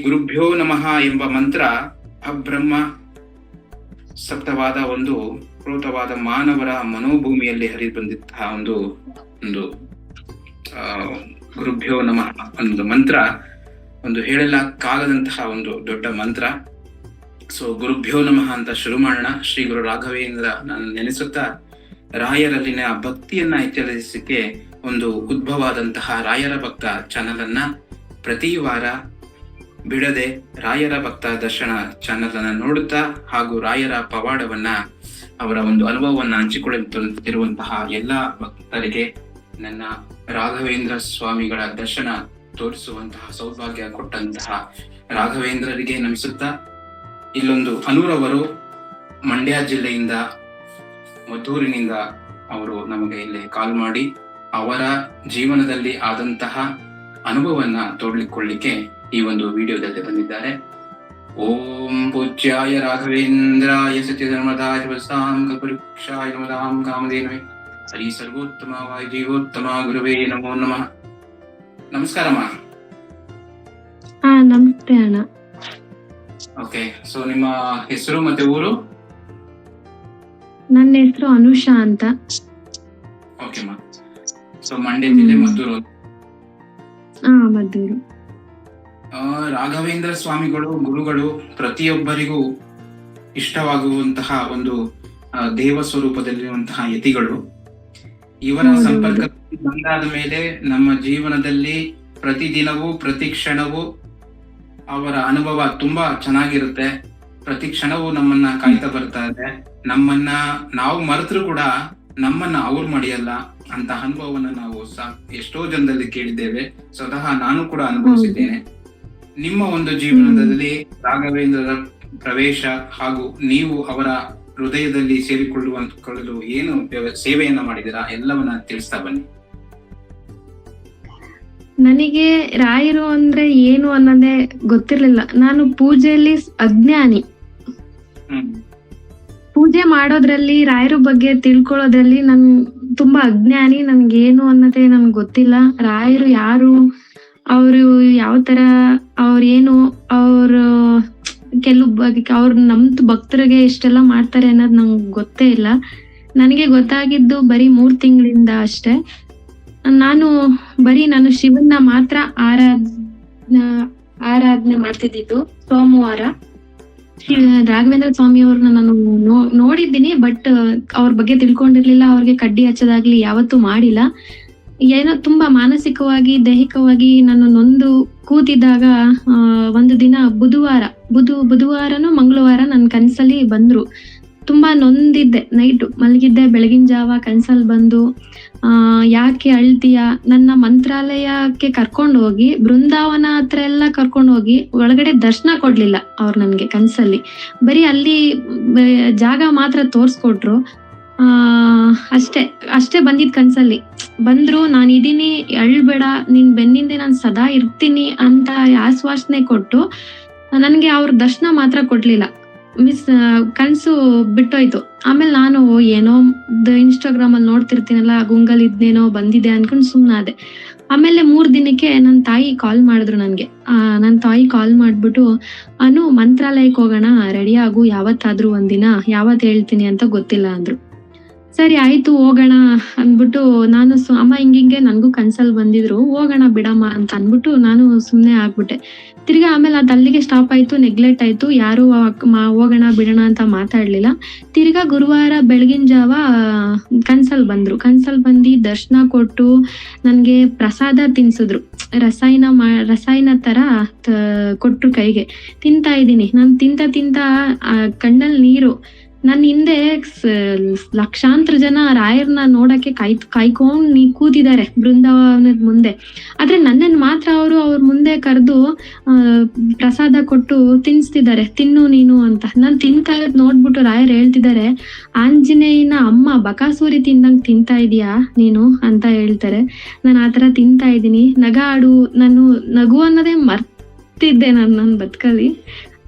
ಗುರುಭ್ಯೋ ನಮಃ ಎಂಬ ಮಂತ್ರ ಅಬ್ರಹ್ಮ ಸಪ್ತವಾದ ಒಂದು ಪ್ರೋತವಾದ ಮಾನವರ ಮನೋಭೂಮಿಯಲ್ಲಿ ಹರಿದು ಬಂದಿದ್ದ ಒಂದು ಒಂದು ಗುರುಭ್ಯೋ ನಮಃ ಒಂದು ಮಂತ್ರ. ಒಂದು ಹೇಳಲಾಗದಂತಹ ಒಂದು ದೊಡ್ಡ ಮಂತ್ರ. ಸೊ ಗುರುಭ್ಯೋ ನಮಃ ಅಂತ ಶುರು ಮಾಡೋಣ. ಶ್ರೀ ಗುರು ರಾಘವೇಂದ್ರ ನಾನು ನೆನೆಸುತ್ತಾ, ರಾಯರಲ್ಲಿನ ಭಕ್ತಿಯನ್ನ ಹೆಚ್ಚಿಸಲಿಕ್ಕೆ ಒಂದು ಉದ್ಭವಾದಂತಹ ರಾಯರ ಭಕ್ತ ಚಾನಲ್ ಅನ್ನ ಪ್ರತಿ ವಾರ ಬಿಡದೆ ರಾಯರ ಭಕ್ತ ದರ್ಶನ ಚಾನಲ್ ಅನ್ನ ನೋಡುತ್ತಾ ಹಾಗೂ ರಾಯರ ಪವಾಡವನ್ನ ಅವರ ಒಂದು ಅನುಭವವನ್ನ ಹಂಚಿಕೊಳ್ಳುತ್ತಿರುವಂತಹ ಎಲ್ಲಾ ಭಕ್ತರಿಗೆ ನನ್ನ ರಾಘವೇಂದ್ರ ಸ್ವಾಮಿಗಳ ದರ್ಶನ ತೋರಿಸುವಂತಹ ಸೌಭಾಗ್ಯ ಕೊಟ್ಟಂತಹ ರಾಘವೇಂದ್ರರಿಗೆ ನಮಿಸುತ್ತಾ ಇಲ್ಲೊಂದು ಅನೂರವರು ಮಂಡ್ಯ ಜಿಲ್ಲೆಯಿಂದ ಮದ್ದೂರಿನಿಂದ ಅವರು ನಮಗೆ ಇಲ್ಲಿ ಕಾಲ್ ಮಾಡಿ ಅವರ ಜೀವನದಲ್ಲಿ ಆದಂತಹ ಅನುಭವವನ್ನ ತೋಡ್ಲಿಕೊಳ್ಳಿಕ್ಕೆ ಈ ಒಂದು ವಿಡಿಯೋದಲ್ಲಿ ಬಂದಿದ್ದಾರೆ. ಓಂ ಪೂಜ್ಯಾಯ ರಾಘವೇಂದ್ರಾಯ ಸತ್ಯಧರ್ಮದಾಯ ವಸ್ತಾಂ ಕಲ್ಪವೃಕ್ಷಾಯ ನಮದಾಂ ಕಾಮಧೇನವೇ. ಶ್ರೀ ಸರ್ವೋತ್ತಮ ವಾಯು ಜೀವೋತ್ತಮ ಗುರುವೇ ನಮೋ ನಮಃ. ನಮಸ್ಕಾರಮ್ಮ ಹಾ ನಮಸ್ತೆ ಅಣ್ಣ. ಓಕೆ ಸೊ ನಿಮ್ಮ ಹೆಸರು ಮತ್ತೆ ಊರು? ನನ್ನ ಹೆಸರು ಅನುಷಾ ಅಂತ. ಓಕೆ ಮಾ ಸೊ ಮಂಡ್ಯ ಜಿಲ್ಲೆ ಮದ್ದೂರು ಹಾ ಮದ್ದೂರು. ರಾಘವೇಂದ್ರ ಸ್ವಾಮಿಗಳು ಗುರುಗಳು ಪ್ರತಿಯೊಬ್ಬರಿಗೂ ಇಷ್ಟವಾಗುವಂತಹ ಒಂದು ದೇವ ಸ್ವರೂಪದಲ್ಲಿರುವಂತಹ ಯತಿಗಳು. ಇವರ ಸಂಪರ್ಕ ಬಂದಾದ ಮೇಲೆ ನಮ್ಮ ಜೀವನದಲ್ಲಿ ಪ್ರತಿದಿನವೂ ಪ್ರತಿ ಕ್ಷಣವೂ ಅವರ ಅನುಭವ ತುಂಬಾ ಚೆನ್ನಾಗಿರುತ್ತೆ. ಪ್ರತಿ ಕ್ಷಣವೂ ನಮ್ಮನ್ನ ಕಾಯ್ತಾ ಬರ್ತಾ ಇದೆ. ನಮ್ಮನ್ನ ನಾವು ಮರೆತರು ಕೂಡ ನಮ್ಮನ್ನ ಅವ್ರು ಮಡಿಯಲ್ಲ. ಅಂತ ಅನುಭವವನ್ನ ನಾವು ಸಾ- ಎಷ್ಟೋ ಜನದಲ್ಲಿ ಕೇಳಿದ್ದೇವೆ. ಸ್ವತಃ ನಾನು ಕೂಡ ಅನುಭವಿಸಿದ್ದೇನೆ. ನಿಮ್ಮ ಒಂದು ಜೀವನದಲ್ಲಿ ರಾಘವೇಂದ್ರರ ಪ್ರವೇಶ ಹಾಗೂ ನೀವು ಅವರ ಹೃದಯದಲ್ಲಿ ಸೇರಿಕೊಳ್ಳುವಂತಕೊಳ್ಳಲು ಏನು ಸೇವೆಯನ್ನ ಮಾಡಿದಿರಾ ಎಲ್ಲವನ್ನ ತಿಳಿಸ್ತಾ ಬನ್ನಿ. ನನಗೆ ರಾಯರು ಅಂದ್ರೆ ಏನು ಅನ್ನೋದೇ ಗೊತ್ತಿರ್ಲಿಲ್ಲ. ನಾನು ಪೂಜೆಯಲ್ಲಿ ಅಜ್ಞಾನಿ. ಪೂಜೆ ಮಾಡೋದ್ರಲ್ಲಿ ರಾಯರ ಬಗ್ಗೆ ತಿಳ್ಕೊಳ್ಳೋದ್ರಲ್ಲಿ ನನ್ ತುಂಬಾ ಅಜ್ಞಾನಿ. ನನ್ಗೆ ಏನು ಅನ್ನೋದೇ ನನ್ಗೆ ಗೊತ್ತಿಲ್ಲ. ರಾಯರು ಯಾರು? ಅವರು ಯಾವ ತರ ಅವ್ರೇನು ಅವ್ರ ಕೆಲವು ಅವ್ರ ನಮ್ದು ನಮ್ ಭಕ್ತರಿಗೆ ಇಷ್ಟೆಲ್ಲ ಮಾಡ್ತಾರೆ ಅನ್ನೋದು ನಂಗೆ ಗೊತ್ತೇ ಇಲ್ಲ. ನನಗೆ ಗೊತ್ತಾಗಿದ್ದು ಬರೀ ಮೂರ್ ತಿಂಗಳಿಂದ ಅಷ್ಟೇ. ನಾನು ಬರೀ ನಾನು ಶಿವನ್ನ ಮಾತ್ರ ಆರಾಧನಾ, ಆರಾಧನೆ ಮಾಡ್ತಿದ್ದಿದ್ದು ಸೋಮವಾರ. ರಾಘವೇಂದ್ರ ಸ್ವಾಮಿ ಅವ್ರನ್ನ ನಾನು ನೋಡಿದ್ದೀನಿ, ಬಟ್ ಅವ್ರ ಬಗ್ಗೆ ತಿಳ್ಕೊಂಡಿರ್ಲಿಲ್ಲ, ಅವ್ರಿಗೆ ಕಡ್ಡಿ ಹಚ್ಚೋದಾಗ್ಲಿ ಯಾವತ್ತೂ ಮಾಡಿಲ್ಲ. ಏನೋ ತುಂಬಾ ಮಾನಸಿಕವಾಗಿ, ದೈಹಿಕವಾಗಿ ನಾನು ನೊಂದು ಕೂತಿದ್ದಾಗ ಒಂದು ದಿನ ಬುಧವಾರ, ಬುಧ, ಬುಧವಾರನೋ ಮಂಗಳವಾರ ನನ್ನ ಕನಸಲ್ಲಿ ಬಂದ್ರು. ತುಂಬಾ ನೊಂದಿದ್ದೆ, ನೈಟು ಮಲಗಿದ್ದೆ, ಬೆಳಗಿನ ಜಾವ ಕನ್ಸಲ್ಲಿ ಬಂದು ಯಾಕೆ ಅಳ್ತೀಯ? ನನ್ನ ಮಂತ್ರಾಲಯಕ್ಕೆ ಕರ್ಕೊಂಡು ಹೋಗಿ, ಬೃಂದಾವನ ಹತ್ರ ಎಲ್ಲ ಕರ್ಕೊಂಡು ಹೋಗಿ, ಒಳಗಡೆ ದರ್ಶನ ಕೊಡ್ಲಿಲ್ಲ ಅವ್ರು ನನಗೆ ಕನ್ಸಲ್ಲಿ. ಬರೀ ಅಲ್ಲಿ ಜಾಗ ಮಾತ್ರ ತೋರ್ಸ್ಕೊಟ್ರು. ಅಷ್ಟೇ ಅಷ್ಟೇ ಬಂದಿದ್ ಕನ್ಸಲ್ಲಿ. ಬಂದ್ರು, ನಾನು ಇದೀನಿ ಅಳ್ಬೇಡ ನಿನ್ ಬೆನ್ನಿಂದೆ ನಾನು ಸದಾ ಇರ್ತೀನಿ ಅಂತ ಆಶ್ವಾಸನೆ ಕೊಟ್ಟು, ನನ್ಗೆ ಅವ್ರ ದರ್ಶನ ಮಾತ್ರ ಕೊಡ್ಲಿಲ್ಲ. ಮಿಸ್ ಕನ್ಸು ಬಿಟ್ಟೋಯ್ತು. ಆಮೇಲೆ ನಾನು ಏನೋ ಇನ್ಸ್ಟಾಗ್ರಾಮ್ ಅಲ್ಲಿ ನೋಡ್ತಿರ್ತೀನಲ್ಲ, ಗುಂಗಲ್ ಇದ್ನೇನೋ ಬಂದಿದೆ ಅನ್ಕೊಂಡು ಸುಮ್ಮನಾದೆ ಆಮೇಲೆ ಮೂರ್ ದಿನಕ್ಕೆ ನನ್ನ ತಾಯಿ ಕಾಲ್ ಮಾಡಿದ್ರು ನನ್ಗೆ. ನನ್ನ ತಾಯಿ ಕಾಲ್ ಮಾಡ್ಬಿಟ್ಟು, ಅನು ಮಂತ್ರಾಲಯಕ್ಕೆ ಹೋಗೋಣ, ರೆಡಿ ಆಗು, ಯಾವತ್ತಾದ್ರೂ ಒಂದಿನ, ಯಾವತ್ ಹೇಳ್ತೀನಿ ಅಂತ ಗೊತ್ತಿಲ್ಲ ಅಂದ್ರು. ಸರಿ, ಆಯ್ತು, ಹೋಗೋಣ ಅಂದ್ಬಿಟ್ಟು ನಾನು ಅಮ್ಮ ಹಿಂಗಿಂಗೆ ನನಗೂ ಕನ್ಸಲ್ ಬಂದಿದ್ರು, ಹೋಗೋಣ ಬಿಡಮ್ಮ ಅಂತ ಅಂದ್ಬಿಟ್ಟು ನಾನು ಸುಮ್ಮನೆ ಆಗ್ಬಿಟ್ಟೆ. ತಿರ್ಗಾ ಆಮೇಲೆ ಅದು ಅಲ್ಲಿಗೆ ಸ್ಟಾಪ್ ಆಯ್ತು ನೆಗ್ಲೆಕ್ಟ್ ಆಯ್ತು, ಯಾರು ಹೋಗೋಣ ಬಿಡೋಣ ಅಂತ ಮಾತಾಡ್ಲಿಲ್ಲ. ತಿರ್ಗಾ ಗುರುವಾರ ಬೆಳಗಿನ ಜಾವ ಕನ್ಸಲ್ ಬಂದ್ರು. ಕನ್ಸಲ್ ಬಂದು ದರ್ಶನ ಕೊಟ್ಟು ನನ್ಗೆ ಪ್ರಸಾದ ತಿನ್ಸಿದ್ರು. ರಸಾಯನ ಮಾ, ರಸಾಯನ ತರ ಕೊಟ್ಟರು ಕೈಗೆ. ತಿಂತಾ ಇದ್ದೀನಿ. ನಾನು ತಿಂತ ತಿಂತ ಕಣ್ಣಲ್ಲಿ ನೀರು ನನ್ನ ಹಿಂದೆ ಲಕ್ಷಾಂತರ ಜನ ರಾಯರ್ನ ನೋಡಕ್ಕೆ ಕಾಯ್ ಕಾಯ್ಕೊಂಡ್ ನೀ ಕೂತಿದ್ದಾರೆ ಬೃಂದಾವನದ ಮುಂದೆ. ಆದ್ರೆ ನನ್ನನ್ ಮಾತ್ರ ಅವರು ಅವ್ರ ಮುಂದೆ ಕರೆದು ಪ್ರಸಾದ ಕೊಟ್ಟು ತಿನ್ಸ್ತಿದ್ದಾರೆ. ತಿನ್ನು ನೀನು ಅಂತ. ನಾನ್ ತಿಂತಾ ನೋಡ್ಬಿಟ್ಟು ರಾಯರ್ ಹೇಳ್ತಿದ್ದಾರೆ, ಆಂಜನೇಯನ ಅಮ್ಮ ಬಕಾಸೂರಿ ತಿಂದಂಗ್ ತಿಂತಾ ಇದೀಯಾ ನೀನು? ಅಂತ ಹೇಳ್ತಾರೆ. ನಾನು ಆತರ ತಿಂತಾ ಇದ್ದೀನಿ. ನಗಾಡು, ನಾನು ನಗು ಅನ್ನೋದೇ ಮರ್ತಿದ್ದೆ ನಾನು ನನ್ನ ಬದುಕಲ್ಲಿ.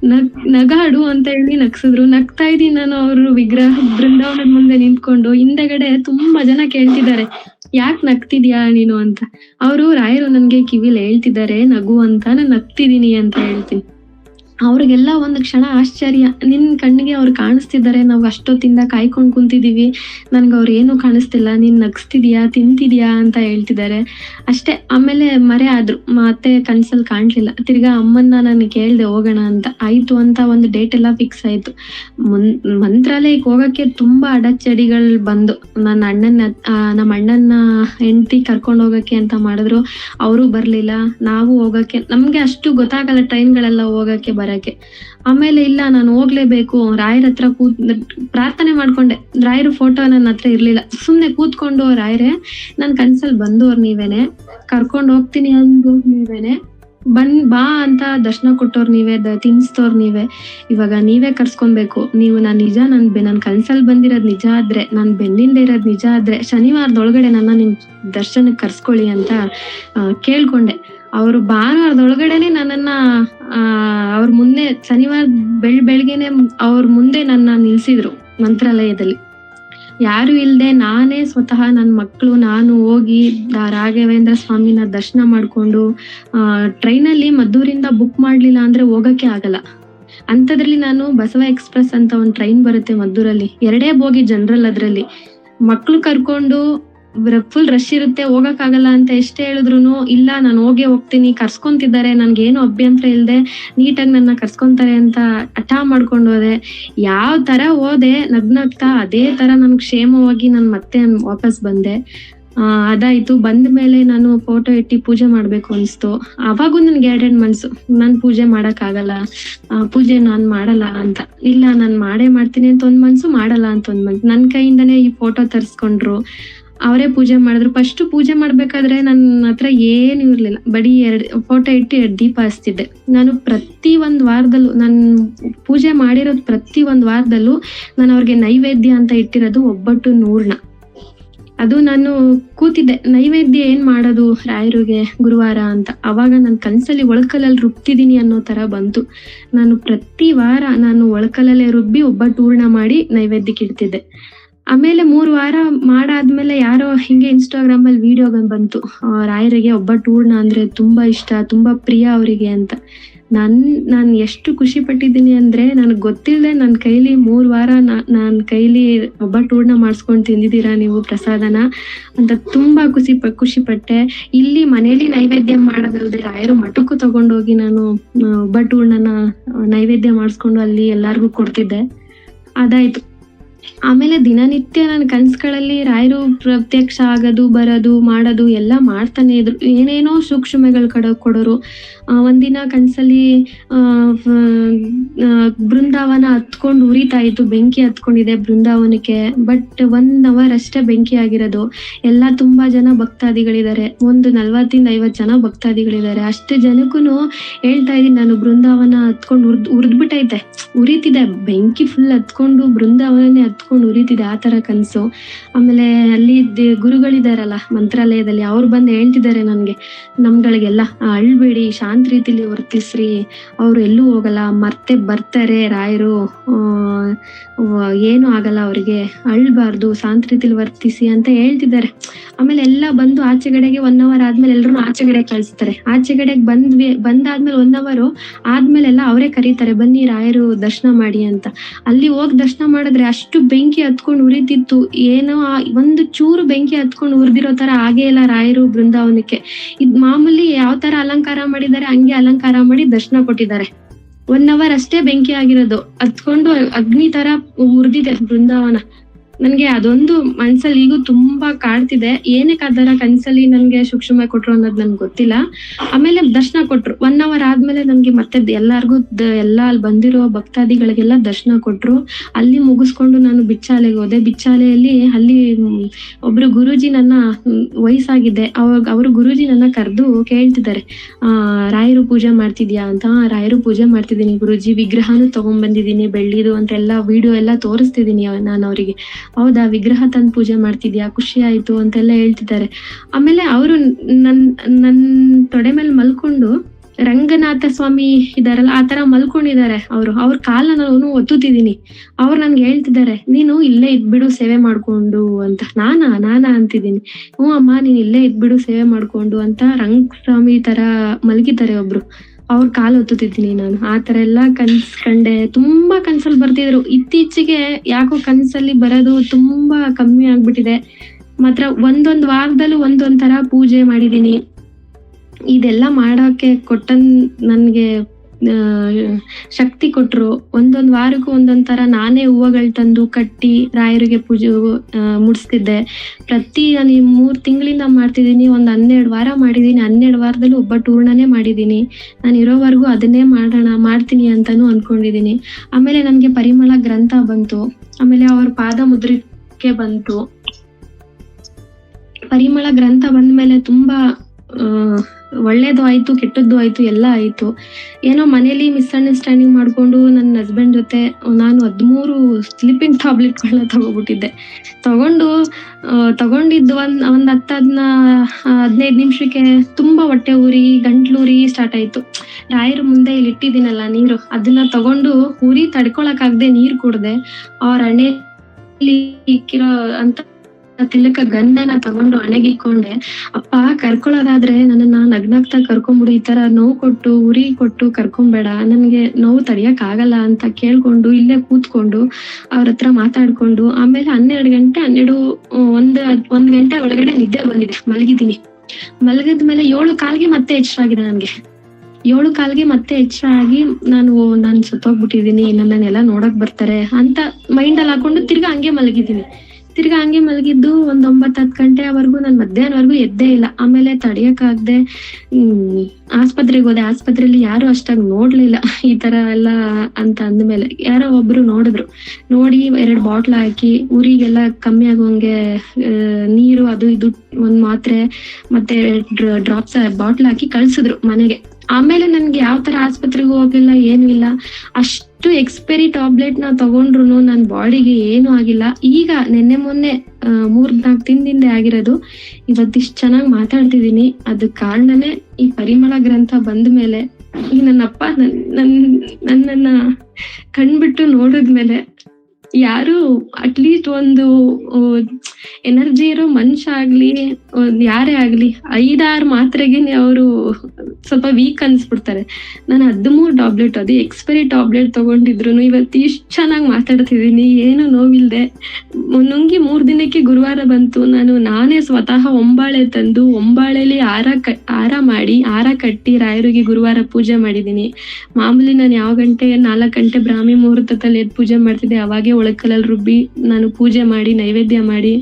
ನಗ್, ನಗಾಡು ಅಂತ ಹೇಳಿ ನಗ್ಸಿದ್ರು. ನಗ್ತಾ ಇದೀನಿ ನಾನು ಅವರು ವಿಗ್ರಹ ಬೃಂದಾವನದ ಮುಂದೆ ನಿಂತ್ಕೊಂಡು. ಹಿಂದೆಗಡೆ ತುಂಬಾ ಜನ ಕೇಳ್ತಿದ್ದಾರೆ, ಯಾಕ್ ನಗ್ತಿದ್ಯಾ ನೀನು? ಅಂತ. ಅವರು ರಾಯರು ನನ್ಗೆ ಕಿವಿಲ್ ಹೇಳ್ತಿದ್ದಾರೆ, ನಗು ಅಂತ, ನಾನು ನಗ್ತಿದೀನಿ ಅಂತ ಹೇಳ್ತೀನಿ. ಅವ್ರಿಗೆಲ್ಲ ಒಂದು ಕ್ಷಣ ಆಶ್ಚರ್ಯ. ನಿನ್ ಕಣ್ಣಿಗೆ ಅವ್ರು ಕಾಣಿಸ್ತಿದ್ದಾರೆ, ನಾವು ಅಷ್ಟೊತ್ತಿಂದ ಕಾಯ್ಕೊಂಡ್ ಕುಂತಿದೀವಿ. ನನಗೆ ಅವ್ರು ಏನು ಕಾಣಿಸ್ತಿಲ್ಲ, ನೀನ್ ನಗ್ಸ್ತಿದ್ಯಾ, ತಿಂತಿದ್ಯಾ ಅಂತ ಹೇಳ್ತಿದ್ದಾರೆ. ಅಷ್ಟೇ, ಆಮೇಲೆ ಮರೆ ಆದ್ರು. ಮತ್ತೆ ಕನ್ಸಲ್ ಕಾಣ್ಲಿಲ್ಲ. ತಿರ್ಗಾ ಅಮ್ಮನ್ನ ನಾನು ಕೇಳ್ದೆ, ಹೋಗೋಣ ಅಂತ. ಆಯ್ತು ಅಂತ ಒಂದು ಡೇಟ್ ಎಲ್ಲ ಫಿಕ್ಸ್ ಆಯ್ತು. ಮುನ್ ಮಂತ್ರಾಲಯಕ್ಕೆ ಹೋಗಕ್ಕೆ ತುಂಬಾ ಅಡಚಡಿಗಳು ಬಂದು. ನನ್ನ ಅಣ್ಣನ ನಮ್ಮ ಅಣ್ಣನ ಹೆಂಡತಿ ಕರ್ಕೊಂಡು ಹೋಗಕ್ಕೆ ಅಂತ ಮಾಡಿದ್ರು. ಅವರು ಬರ್ಲಿಲ್ಲ. ನಾವು ಹೋಗಕ್ಕೆ, ನಮ್ಗೆ ಅಷ್ಟು ಗೊತ್ತಾಗಲ್ಲ ಟ್ರೈನ್ಗಳೆಲ್ಲ ಹೋಗಕ್ಕೆ ಬರಕ್ಕೆ. ಆಮೇಲೆ ಇಲ್ಲ, ನಾನು ಹೋಗ್ಲೇಬೇಕು. ರಾಯರ್ ಹತ್ರ ಕೂತ್ ಪ್ರಾರ್ಥನೆ ಮಾಡ್ಕೊಂಡೆ. ರಾಯರ್ ಫೋಟೋ ನನ್ನ ಹತ್ರ ಇರ್ಲಿಲ್ಲ. ಸುಮ್ನೆ ಕೂತ್ಕೊಂಡು ರಾಯರೇ, ನನ್ ಕನ್ಸಲ್ ಬಂದವ್ರು ನೀವೇನೆ. ಕರ್ಕೊಂಡು ಹೋಗ್ತೀನಿ ಅಂದು ನೀವೇನೆ. ಬನ್ ಬಾ ಅಂತ ದರ್ಶನ ಕೊಟ್ಟೋರ್ ನೀವೇ, ದ ತಿನ್ಸ್ತವ್ರು ನೀವೇ. ಇವಾಗ ನೀವೇ ಕರ್ಸ್ಕೊಬೇಕು ನೀವು ನಾನ್ ನಿಜ, ನನ್ ನನ್ ಕನ್ಸಲ್ ಬಂದಿರೋದ್ ನಿಜ ಆದ್ರೆ, ನಾನ್ ಬೆನ್ನಿಂದ ಇರೋದ್ ನಿಜ ಆದ್ರೆ, ಶನಿವಾರದೊಳಗಡೆ ನನ್ನ ನಿಮ್ ದರ್ಶನಕ್ಕೆ ಕರ್ಸ್ಕೊಳ್ಳಿ ಅಂತ ಕೇಳ್ಕೊಂಡೆ. ಅವರು ಭಾನುವಾರದೊಳಗಡೆನೆ ನನ್ನನ್ನ ಅವ್ರ ಮುಂದೆ ಶನಿವಾರ ಬೆಳ್ ಬೆಳಗ್ಗೆನೆ ಅವ್ರ ಮುಂದೆ ನನ್ನ ನಿಲ್ಸಿದ್ರು ಮಂತ್ರಾಲಯದಲ್ಲಿ. ಯಾರು ಇಲ್ಲದೆ ನಾನೇ ಸ್ವತಃ ನನ್ನ ಮಕ್ಕಳು ನಾನು ಹೋಗಿ ರಾಘವೇಂದ್ರ ಸ್ವಾಮಿನ ದರ್ಶನ ಮಾಡ್ಕೊಂಡು ಟ್ರೈನಲ್ಲಿ ಮದ್ದೂರಿಂದ ಬುಕ್ ಮಾಡಲಿಲ್ಲ ಅಂದ್ರೆ ಹೋಗಕ್ಕೆ ಆಗಲ್ಲ. ಅಂಥದ್ರಲ್ಲಿ ನಾನು ಬಸವ ಎಕ್ಸ್ಪ್ರೆಸ್ ಅಂತ ಒಂದು ಟ್ರೈನ್ ಬರುತ್ತೆ ಮದ್ದೂರಲ್ಲಿ. ಎರಡೇ ಬೋಗಿ ಜನರಲ್ ಅದರಲ್ಲಿ. ಮಕ್ಕಳು ಕರ್ಕೊಂಡು ಫುಲ್ ರಶ್ ಇರುತ್ತೆ ಹೋಗಕ್ಕಾಗಲ್ಲ ಅಂತ ಎಷ್ಟೇ ಹೇಳಿದ್ರು ಇಲ್ಲ ನಾನು ಹೋಗೇ ಹೋಗ್ತೀನಿ ಕರ್ಸ್ಕೊಂತಿದ್ದಾರೆ ಏನು ಅಭ್ಯಂತರ ಇಲ್ಲದೆ ನೀಟಾಗಿ ನನ್ನ ಕರ್ಸ್ಕೊಂತಾರೆ ಅಂತ ಹಠ ಮಾಡ್ಕೊಂಡು ಹೋದೆ. ಯಾವ ತರ ಹೋದೆ ನಗ್ನಗ್ತಾ ಅದೇ ತರ ನನ್ ಕ್ಷೇಮವಾಗಿ ನಾನು ಮತ್ತೆ ವಾಪಸ್ ಬಂದೆ. ಆ ಅದಾಯ್ತು. ಬಂದ ಮೇಲೆ ನಾನು ಫೋಟೋ ಇಟ್ಟು ಪೂಜೆ ಮಾಡ್ಬೇಕು ಅನ್ಸ್ತು. ಅವಾಗೂ ನನ್ಗೆ ಎರಡೆರಡು ಮನ್ಸು. ನಾನ್ ಪೂಜೆ ಮಾಡಕ್ ಆಗಲ್ಲ ಆ, ಪೂಜೆ ನಾನ್ ಮಾಡಲ್ಲ ಅಂತ. ಇಲ್ಲ ನಾನ್ ಮಾಡೇ ಮಾಡ್ತೀನಿ ಅಂತ ಒಂದ್ ಮನ್ಸು ಮಾಡಲ್ಲ ಅಂತ ಒಂದ್ ಮನ್ಸು. ನನ್ ಕೈಯಿಂದನೇ ಈ ಫೋಟೋ ತರ್ಸ್ಕೊಂಡ್ರು. ಅವರೇ ಪೂಜೆ ಮಾಡಿದ್ರು. ಫಸ್ಟ್ ಪೂಜೆ ಮಾಡ್ಬೇಕಾದ್ರೆ ನನ್ನ ಹತ್ರ ಏನು ಇರ್ಲಿಲ್ಲ. ಬಡಿ ಎರಡ್ ಫೋಟೋ ಇಟ್ಟು ಎರಡ್ ದೀಪ ಹಚ್ತಿದ್ದೆ. ನಾನು ಪ್ರತಿ ಒಂದ್ ವಾರದಲ್ಲೂ, ನಾನು ಪೂಜೆ ಮಾಡಿರೋದು ಪ್ರತಿ ಒಂದ್ ವಾರದಲ್ಲೂ ನಾನು ಅವ್ರಿಗೆ ನೈವೇದ್ಯ ಅಂತ ಇಟ್ಟಿರೋದು ಒಬ್ಬಟ್ಟು ನೂರ್ನ. ಅದು ನಾನು ಕೂತಿದ್ದೆ. ನೈವೇದ್ಯ ಏನ್ ಮಾಡೋದು? ರಾಯರಿಗೆ ಗುರುವಾರ ಅಂತ. ಅವಾಗ ನನ್ನ ಕನಸಲ್ಲಿ ಒಳಕಲಲ್ಲಿ ರುಬ್ತಿದ್ದೀನಿ ಅನ್ನೋ ತರ ಬಂತು. ನಾನು ಪ್ರತಿ ವಾರ ನಾನು ಒಳಕಲಲ್ಲೇ ರುಬ್ಬಿ ಒಬ್ಬಟ್ಟು ಹೂರ್ಣ ಮಾಡಿ ನೈವೇದ್ಯಕ್ಕೆ ಇಡ್ತಿದ್ದೆ. ಆಮೇಲೆ ಮೂರ್ ವಾರ ಮಾಡಾದ್ಮೇಲೆ ಯಾರೋ ಹಿಂಗೆ ಇನ್ಸ್ಟಾಗ್ರಾಮ್ ಅಲ್ಲಿ ವಿಡಿಯೋ ಬಂತು ರಾಯರಿಗೆ ಒಬ್ಬಟ್ಟು ಹೂರ್ಣ ಅಂದ್ರೆ ತುಂಬಾ ಇಷ್ಟ, ತುಂಬಾ ಪ್ರಿಯ ಅವರಿಗೆ ಅಂತ. ನನ್, ನಾನು ಎಷ್ಟು ಖುಷಿ ಪಟ್ಟಿದ್ದೀನಿ ಅಂದ್ರೆ ನನಗೆ ಗೊತ್ತಿಲ್ಲದೆ ನನ್ನ ಕೈಲಿ ಮೂರ್ ವಾರ ನನ್ನ ಕೈಲಿ ಒಬ್ಬಟ್ಟು ಹೂರ್ಣ ಮಾಡಿಸ್ಕೊಂಡು ತಿಂದಿದ್ದೀರಾ ನೀವು ಪ್ರಸಾದನ ಅಂತ ತುಂಬಾ ಖುಷಿ ಖುಷಿ ಪಟ್ಟೆ. ಇಲ್ಲಿ ಮನೇಲಿ ನೈವೇದ್ಯ ಮಾಡೋದಲ್ಲದೆ ರಾಯರು ಮಠಕ್ಕೂ ತಗೊಂಡೋಗಿ ನಾನು ಒಬ್ಬ ಒಬ್ಬಟ್ಟು ಹೂರ್ಣನ ನೈವೇದ್ಯ ಮಾಡಿಸ್ಕೊಂಡು ಅಲ್ಲಿ ಎಲ್ಲಾರ್ಗೂ ಕೊಡ್ತಿದ್ದೆ. ಅದಾಯ್ತು. ಆಮೇಲೆ ದಿನನಿತ್ಯ ನನ್ನ ಕನ್ಸ್ಗಳಲ್ಲಿ ರಾಯರು ಪ್ರತ್ಯಕ್ಷ ಆಗೋದು, ಬರೋದು, ಮಾಡೋದು ಎಲ್ಲ ಮಾಡ್ತಾನೆ ಇದ್ರು. ಏನೇನೋ ಸೂಕ್ಷ್ಮಗಳು ಕಡ ಕೊಡೋರು. ಒಂದಿನ ಕನ್ಸಲ್ಲಿ ಬೃಂದಾವನ ಹತ್ಕೊಂಡು ಉರಿತಾ ಇತ್ತು, ಬೆಂಕಿ ಹತ್ಕೊಂಡಿದೆ ಬೃಂದಾವನಕ್ಕೆ. ಬಟ್ ಒನ್ ಅವರ್ ಅಷ್ಟೇ ಬೆಂಕಿ ಆಗಿರೋದು. ಎಲ್ಲ ತುಂಬಾ ಜನ ಭಕ್ತಾದಿಗಳಿದ್ದಾರೆ. ಒಂದು ನಲ್ವತ್ತಿಂದ ಐವತ್ತು ಜನ ಭಕ್ತಾದಿಗಳಿದ್ದಾರೆ. ಅಷ್ಟು ಜನಕ್ಕೂ ಹೇಳ್ತಾ ಇದ್ದೀನಿ, ನಾನು ಬೃಂದಾವನ ಹತ್ಕೊಂಡು ಉರ್ದ್, ಉರ್ದ್ಬಿಟ್ಟೈತೆ. ಉರಿತಿದೆ. ಬೆಂಕಿ ಫುಲ್ ಹತ್ಕೊಂಡು ಬೃಂದಾವನನೇ ಹತ್ಕೊಂಡು ಉರಿತಿದೆ ಆ ತರ ಕನ್ಸು. ಆಮೇಲೆ ಅಲ್ಲಿ ಗುರುಗಳಿದಾರಲ್ಲ ಮಂತ್ರಾಲಯದಲ್ಲಿ ಅವ್ರು ಬಂದು ಹೇಳ್ತಿದ್ದಾರೆ ನನ್ಗೆ, ನಮ್ಗಳಿಗೆಲ್ಲ ಅಳ್ಬೇಡಿ, ಶಾಂತ ರೀತಿಲಿ ವರ್ತಿಸ್ರಿ. ಅವ್ರು ಎಲ್ಲೂ ಹೋಗಲ್ಲ, ಮರ್ತೆ ಬರ್ತಾರೆ ರಾಯರು. ಏನು ಆಗಲ್ಲ ಅವ್ರಿಗೆ. ಅಳ್ಬಾರ್ದು, ಶಾಂತ ರೀತಿಲಿ ವರ್ತಿಸಿ ಅಂತ ಹೇಳ್ತಿದ್ದಾರೆ. ಆಮೇಲೆ ಎಲ್ಲ ಬಂದು ಆಚೆಗಡೆಗೆ ಒನ್ ಅವರ್ ಆದ್ಮೇಲೆ ಎಲ್ರು ಆಚೆಗಡೆ ಕಳಿಸ್ತಾರೆ. ಆಚೆಗಡೆಗೆ ಬಂದ್ವಿ, ಬಂದಾದ್ಮೇಲೆ ಒನ್ ಅವರ್ ಆದ್ಮೇಲೆ ಎಲ್ಲ ಅವರೇ ಕರೀತಾರೆ, ಬನ್ನಿ ರಾಯರು, ದರ್ಶನ ಮಾಡಿ ಅಂತ. ಅಲ್ಲಿ ಹೋಗಿ ದರ್ಶನ ಮಾಡಿದ್ರೆ ಅಷ್ಟು ಬೆಂಕಿ ಹತ್ಕೊಂಡು ಉರಿತಿತ್ತು. ಏನೋ ಆ- ಒಂದು ಚೂರು ಬೆಂಕಿ ಹತ್ಕೊಂಡು ಉರಿದಿರೋ ತರ ಆಗೇ ಇಲ್ಲ ರಾಯರು ಬೃಂದಾವನಕ್ಕೆ. ಇದ್ ಮಾಮೂಲಿ ಯಾವ ತರ ಅಲಂಕಾರ ಮಾಡಿದ್ದಾರೆ, ಹಂಗೆ ಅಲಂಕಾರ ಮಾಡಿ ದರ್ಶನ ಕೊಟ್ಟಿದ್ದಾರೆ. ಒನ್ ಅವರ್ ಅಷ್ಟೇ ಬೆಂಕಿ ಆಗಿರೋದು. ಹತ್ಕೊಂಡು ಅಗ್ನಿ ತರ ಉರ್ದಿದೆ ಬೃಂದಾವನ. ನನ್ಗೆ ಅದೊಂದು ಮನ್ಸಲ್ಲಿ ಈಗೂ ತುಂಬಾ ಕಾಡ್ತಿದೆ ಏನಕ್ಕೆ ಅದರ ಕನ್ಸಲ್ಲಿ ನನ್ಗೆ ಸೂಕ್ಷ್ಮ ಕೊಟ್ರು ಅನ್ನೋದು ನನ್ಗೆ ಗೊತ್ತಿಲ್ಲ. ಆಮೇಲೆ ದರ್ಶನ ಕೊಟ್ರು. ಒನ್ ಅವರ್ ಆದ್ಮೇಲೆ ನನ್ಗೆ ಮತ್ತೆ ಎಲ್ಲಾರ್ಗು ಎಲ್ಲ ಅಲ್ಲಿ ಬಂದಿರೋ ಭಕ್ತಾದಿಗಳಿಗೆಲ್ಲ ದರ್ಶನ ಕೊಟ್ರು. ಅಲ್ಲಿ ಮುಗಿಸ್ಕೊಂಡು ನಾನು ಬಿಚ್ಚಾಲೆಗೆ ಹೋದೆ. ಬಿಚ್ಚಾಲೆಯಲ್ಲಿ ಅಲ್ಲಿ ಒಬ್ರು ಗುರೂಜಿ ನನ್ನ ವಯಸ್ಸಾಗಿದೆ. ಅವಾಗ ಅವರು ಗುರೂಜಿ ನನ್ನ ಕರೆದು ಕೇಳ್ತಿದ್ದಾರೆ. ಆ ರಾಯರು ಪೂಜೆ ಮಾಡ್ತಿದ್ಯಾ ಅಂತ? "ಹಾ, ರಾಯರು ಪೂಜೆ ಮಾಡ್ತಿದ್ದೀನಿ ಗುರೂಜಿ. ವಿಗ್ರಹನು ತಗೊಂಡ್ ಬಂದಿದ್ದೀನಿ ಬೆಳ್ಳಿದು ಅಂತ ಎಲ್ಲಾ ವಿಡಿಯೋ ಎಲ್ಲ ತೋರಿಸ್ತಿದ್ದೀನಿ ನಾನು ಅವರಿಗೆ. ಹೌದಾ, ವಿಗ್ರಹ ತಂದು ಪೂಜೆ ಮಾಡ್ತಿದ್ಯಾ, ಖುಷಿ ಆಯ್ತು ಅಂತೆಲ್ಲ ಹೇಳ್ತಿದ್ದಾರೆ. ಆಮೇಲೆ ಅವರು ನನ್ ನನ್ ತೊಡೆ ಮೇಲೆ ಮಲ್ಕೊಂಡು ರಂಗನಾಥ ಸ್ವಾಮಿ ಇದಾರಲ್ಲ, ಆ ತರ ಮಲ್ಕೊಂಡಿದ್ದಾರೆ ಅವರು. ಅವ್ರ ಕಾಲ ನಾನು ಒತ್ತುತ್ತಿದ್ದೀನಿ. ಅವ್ರು ನನ್ಗೆ ಹೇಳ್ತಿದ್ದಾರೆ, ನೀನು ಇಲ್ಲೇ ಇದ್ಬಿಡು ಸೇವೆ ಮಾಡ್ಕೊಂಡು ಅಂತ. ನಾನಾ ನಾನಾ ಅಂತಿದ್ದೀನಿ. ಹ್ಞೂ ಅಮ್ಮ, ನೀನ್ ಇಲ್ಲೇ ಇದ್ಬಿಡು ಸೇವೆ ಮಾಡ್ಕೊಂಡು ಅಂತ ರಂಗ ಸ್ವಾಮಿ ತರ ಮಲಗಿದ್ದಾರೆ ಒಬ್ರು. ಅವ್ರ ಕಾಲು ಒತ್ತುತ್ತಿದ್ದೀನಿ ನಾನು. ಆ ತರ ಎಲ್ಲಾ ಕನ್ಸ್ ಕಂಡೆ. ತುಂಬಾ ಕನ್ಸಲ್ಲಿ ಬರ್ತಿದ್ರು. ಇತ್ತೀಚೆಗೆ ಯಾಕೋ ಕನ್ಸಲ್ಲಿ ಬರೋದು ತುಂಬಾ ಕಮ್ಮಿ ಆಗ್ಬಿಟ್ಟಿದೆ. ಮಾತ್ರ ಒಂದೊಂದ್ ವಾರದಲ್ಲೂ ಒಂದೊಂದ್ ತರ ಪೂಜೆ ಮಾಡಿದೀನಿ ಇದೆಲ್ಲ ಮಾಡಕ್ಕೆ ಕೊಟ್ಟನ್ ನನ್ಗೆ ಶಕ್ತಿ ಕೊಟ್ರು. ಒಂದೊಂದ್ ವಾರಕ್ಕೂ ಒಂದೊಂದ್ ತರ ನಾನೇ ಹೂವುಗಳು ತಂದು ಕಟ್ಟಿ ರಾಯರಿಗೆ ಪೂಜೆ ಮುಡಿಸ್ತಿದ್ದೆ. ಪ್ರತಿ ನಾನು ಈ ಮೂರ್ ತಿಂಗಳಿಂದ ಮಾಡ್ತಿದ್ದೀನಿ, ಒಂದ್ ಹನ್ನೆರಡು ವಾರ ಮಾಡಿದೀನಿ. ಹನ್ನೆರಡು ವಾರದಲ್ಲಿ ಒಬ್ಬ ಟೂರ್ಣನೇ ಮಾಡಿದೀನಿ. ನಾನು ಇರೋವರೆಗೂ ಅದನ್ನೇ ಮಾಡೋಣ, ಮಾಡ್ತೀನಿ ಅಂತಾನು ಅನ್ಕೊಂಡಿದೀನಿ. ಆಮೇಲೆ ನನ್ಗೆ ಪರಿಮಳ ಗ್ರಂಥ ಬಂತು. ಆಮೇಲೆ ಅವ್ರ ಪಾದ ಮುದ್ರಿಕೆ ಬಂತು. ಪರಿಮಳ ಗ್ರಂಥ ಬಂದ್ಮೇಲೆ ತುಂಬಾ ಒಳ್ಳೇದು ಆಯ್ತು, ಕೆಟ್ಟದ್ದು ಆಯ್ತು, ಎಲ್ಲ ಆಯ್ತು. ಏನೋ ಮನೇಲಿ ಮಿಸ್ಅಂಡರ್ಸ್ಟ್ಯಾಂಡಿಂಗ್ ಮಾಡ್ಕೊಂಡು ನನ್ನ ಹಸ್ಬೆಂಡ್ ಜೊತೆ ನಾನು ಹದ್ಮೂರು ಸ್ಲೀಪಿಂಗ್ ಟ್ಯಾಬ್ಲೆಟ್ಗಳನ್ನ ತಗೋಬಿಟ್ಟಿದ್ದೆ. ತಗೊಂಡು ತಗೊಂಡಿದ್ದು ಒಂದ್ ಒಂದ್ ಹತ್ತ ಹದ್ನ ಹದಿನೈದು ನಿಮಿಷಕ್ಕೆ ತುಂಬಾ ಹೊಟ್ಟೆ ಉರಿ ಗಂಟ್ಲೂರಿ ಸ್ಟಾರ್ಟ್ ಆಯ್ತು. ರಾಯರ ಮುಂದೆ ಇಲ್ಲಿ ಇಟ್ಟಿದ್ದೀನಲ್ಲ ನೀರು, ಅದನ್ನ ತಗೊಂಡು ಉರಿ ತಡ್ಕೊಳಕ್ಕಾಗ್ದೆ ನೀರ್ ಕುಡ್ದೆ ಅವ್ರ ಹಣೆಯಲ್ಲಿ ಅಂತ ತಿಲಕ ಗಂಧನ ತಗೊಂಡು ಅಣಗಿಕೊಂಡೆ, ಅಪ್ಪ ಕರ್ಕೊಳ್ಳೋದಾದ್ರೆ ನನ್ನನ್ನ ನಗ್ನಗ್ತಾ ಕರ್ಕೊಂಬಿಡು, ಈ ತರ ನೋವು ಕೊಟ್ಟು, ಉರಿ ಕೊಟ್ಟು ಕರ್ಕೊಂಬೇಡ, ನನ್ಗೆ ನೋವು ತಡಿಯಕ್ ಆಗಲ್ಲ ಅಂತ ಕೇಳ್ಕೊಂಡು ಇಲ್ಲೇ ಕೂತ್ಕೊಂಡು ಅವ್ರ ಹತ್ರ ಮಾತಾಡ್ಕೊಂಡು ಆಮೇಲೆ ಹನ್ನೆರಡು ಗಂಟೆ, ಹನ್ನೆರಡು ಒಂದ್ ಒಂದ್ ಗಂಟೆ ಒಳಗಡೆ ನಿದ್ದೆ ಬಂದಿದೆ, ಮಲಗಿದ್ದೀನಿ. ಮಲಗಿದ ಮೇಲೆ ಏಳು ಕಾಲ್ಗೆ ಮತ್ತೆ ಎಚ್ಚರ ಆಗಿದೆ ನನ್ಗೆ. ಏಳು ಕಾಲ್ಗೆ ಮತ್ತೆ ಎಚ್ಚರ ಆಗಿ ನಾನು ನಾನು ಸತ್ತೋಗ್ಬಿಟ್ಟಿದೀನಿ ನನ್ನನ್ನೆಲ್ಲ ನೋಡಕ್ ಬರ್ತಾರೆ ಅಂತ ಮೈಂಡ್ ಅಲ್ಲಿ ಹಾಕೊಂಡು ತಿರ್ಗಾ ಹಂಗೆ ಮಲಗಿದ್ದೀನಿ. ತಿರ್ಗಾ ಹಂಗೆ ಮಲಗಿದ್ದು ಒಂದ್ ಒಂಬತ್ ಹತ್ ಗಂಟೆವರೆಗೂ ನಾನು ಮಧ್ಯಾಹ್ನವರೆಗೂ ಎದ್ದೇ ಇಲ್ಲ. ಆಮೇಲೆ ತಡಿಯಕ್ಕಾಗ್ದೆ ಹ್ಮ್, ಆಸ್ಪತ್ರೆಗೆ ಹೋದೆ. ಆಸ್ಪತ್ರೆಯಲ್ಲಿ ಯಾರು ಅಷ್ಟಾಗಿ ನೋಡ್ಲಿಲ್ಲ. ಈ ತರ ಎಲ್ಲ ಅಂತ ಅಂದ್ಮೇಲೆ ಯಾರೋ ಒಬ್ರು ನೋಡಿದ್ರು. ನೋಡಿ ಎರಡ್ ಬಾಟ್ಲ್ ಹಾಕಿ, ಊರಿಗೆಲ್ಲ ಕಮ್ಮಿ ಆಗುವಂಗೆ ನೀರು ಅದು ಇದು ಒಂದ್ ಮಾತ್ರೆ, ಮತ್ತೆ ಡ್ರಾಪ್ಸ್, ಬಾಟ್ಲ್ ಹಾಕಿ ಕಳ್ಸಿದ್ರು ಮನೆಗೆ. ಆಮೇಲೆ ನನ್ಗೆ ಯಾವ ತರ ಆಸ್ಪತ್ರೆಗೆ ಹೋಗಿಲ್ಲ ಏನು ಇಲ್ಲ. ಅಷ್ಟು ಎಕ್ಸ್ಪೈರಿ ಟಾಬ್ಲೆಟ್ನ ತಗೊಂಡ್ರು ನನ್ ಬಾಡಿಗೆ ಏನು ಆಗಿಲ್ಲ. ಈಗ ನಿನ್ನೆ ಮೊನ್ನೆ ಮೂರ್ ನಾಲ್ಕು ದಿನದಿಂದ ಆಗಿರೋದು. ಇವತ್ತಿಷ್ಟು ಚೆನ್ನಾಗಿ ಮಾತಾಡ್ತಿದೀನಿ ಅದ್ ಕಾರಣನೇ ಈ ಪರಿಮಳ ಗ್ರಂಥ ಬಂದ ಮೇಲೆ, ಈ ನನ್ನಪ್ಪ ನನ್ ನನ್ನ ನನ್ನನ್ನ ಕಣ್ಬಿಟ್ಟು ನೋಡಿದ್ಮೇಲೆ ಯಾರು ಅಟ್ಲೀಸ್ಟ್ ಒಂದು ಎನರ್ಜಿ ಇರೋ ಮನುಷ್ಯ ಆಗ್ಲಿ ಒಂದ್ ಯಾರೇ ಆಗ್ಲಿ, ಐದಾರು ಮಾತ್ರೆಗೆ ಅವರು ಸ್ವಲ್ಪ ವೀಕ್ ಅನ್ಸ್ಬಿಡ್ತಾರೆ. ನಾನು ಹದಿಮೂರು ಟಾಬ್ಲೆಟ್ ಅದು ಎಕ್ಸ್ಪೈರಿ ಟಾಬ್ಲೆಟ್ ತಗೊಂಡಿದ್ರು ಇವತ್ತು ಇಷ್ಟು ಚೆನ್ನಾಗಿ ಮಾತಾಡ್ತಿದ್ದೀನಿ, ಏನು ನೋವಿಲ್ದೆ. ನುಂಗಿ ಮೂರ್ ದಿನಕ್ಕೆ ಗುರುವಾರ ಬಂತು, ನಾನು ನಾನೇ ಸ್ವತಃ ಒಂಬಾಳೆ ತಂದು, ಒಂಬಾಳೆಲಿ ಹಾರ ಕ ಮಾಡಿ ಹಾರ ಕಟ್ಟಿ ರಾಯರಿಗೆ ಗುರುವಾರ ಪೂಜೆ ಮಾಡಿದ್ದೀನಿ. ಮಾಮೂಲಿ ನಾನು ಯಾವ ಗಂಟೆ, ನಾಲ್ಕು ಗಂಟೆ ಬ್ರಾಹ್ಮಿ ಮುಹೂರ್ತದಲ್ಲಿ ಎದ್ದು ಪೂಜೆ ಮಾಡ್ತಿದ್ದೆ, ಅವಾಗೆ ಒಳಕಲಲ್ಲಿ ರುಬ್ಬಿ ನಾನು ಪೂಜೆ ಮಾಡಿ, ನೈವೇದ್ಯ ಮಾಡಿ,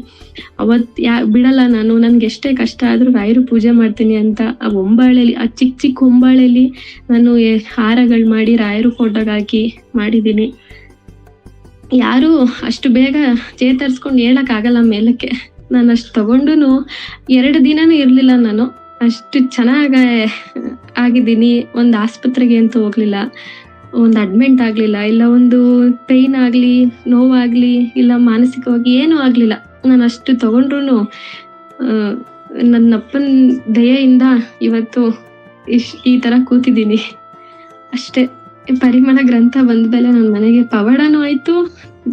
ಅವತ್ ಯಾ, ಬಿಡಲ್ಲ ನಾನು, ನನ್ಗೆ ಎಷ್ಟೇ ಕಷ್ಟ ಆದ್ರೂ ರಾಯರು ಪೂಜೆ ಮಾಡ್ತೀನಿ ಅಂತ ಆ ಒಂಬಾಳೆಲಿ ಆ ಚಿಕ್ಕ ಚಿಕ್ಕ ಒಂಬಾಳೆಲಿ ನಾನು ಹಾರಗಳು ಮಾಡಿ, ರಾಯರು ಫೋಟೋಗ್ ಹಾಕಿ ಮಾಡಿದ್ದೀನಿ. ಯಾರು ಅಷ್ಟು ಬೇಗ ಚೇತರಿಸ್ಕೊಂಡು ಹೇಳಕ್ ಆಗಲ್ಲ ಮೇಲಕ್ಕೆ. ನಾನು ಅಷ್ಟು ತಗೊಂಡು ಎರಡು ದಿನನೂ ಇರ್ಲಿಲ್ಲ ನಾನು. ಅಷ್ಟು ಚೆನ್ನಾಗ ಆಗಿದ್ದೀನಿ. ಒಂದು ಆಸ್ಪತ್ರೆಗೆ ಅಂತೂ ಹೋಗ್ಲಿಲ್ಲ. ಒಂದ್ ಅಡ್ಮಿಂಟ್ ಆಗ್ಲಿಲ್ಲ ಇಲ್ಲ ಒಂದು ಪೇಯ್ನ್ ಆಗ್ಲಿ ನೋವಾಗ್ಲಿ ಇಲ್ಲ ಮಾನಸಿಕವಾಗಿ ಏನೂ ಆಗ್ಲಿಲ್ಲ. ನಾನು ಅಷ್ಟು ತಗೊಂಡ್ರು ನನ್ನ ಅಪ್ಪನ ದಯೆಯಿಂದ ಇವತ್ತು ಇಶ್ ಈ ತರ ಕೂತಿದ್ದೀನಿ. ಅಷ್ಟೇ. ಪರಿಮಳ ಗ್ರಂಥ ಬಂದ್ಮೇಲೆ ನನ್ನ ಮನೆಗೆ ಪವಾಡನೂ ಆಯ್ತು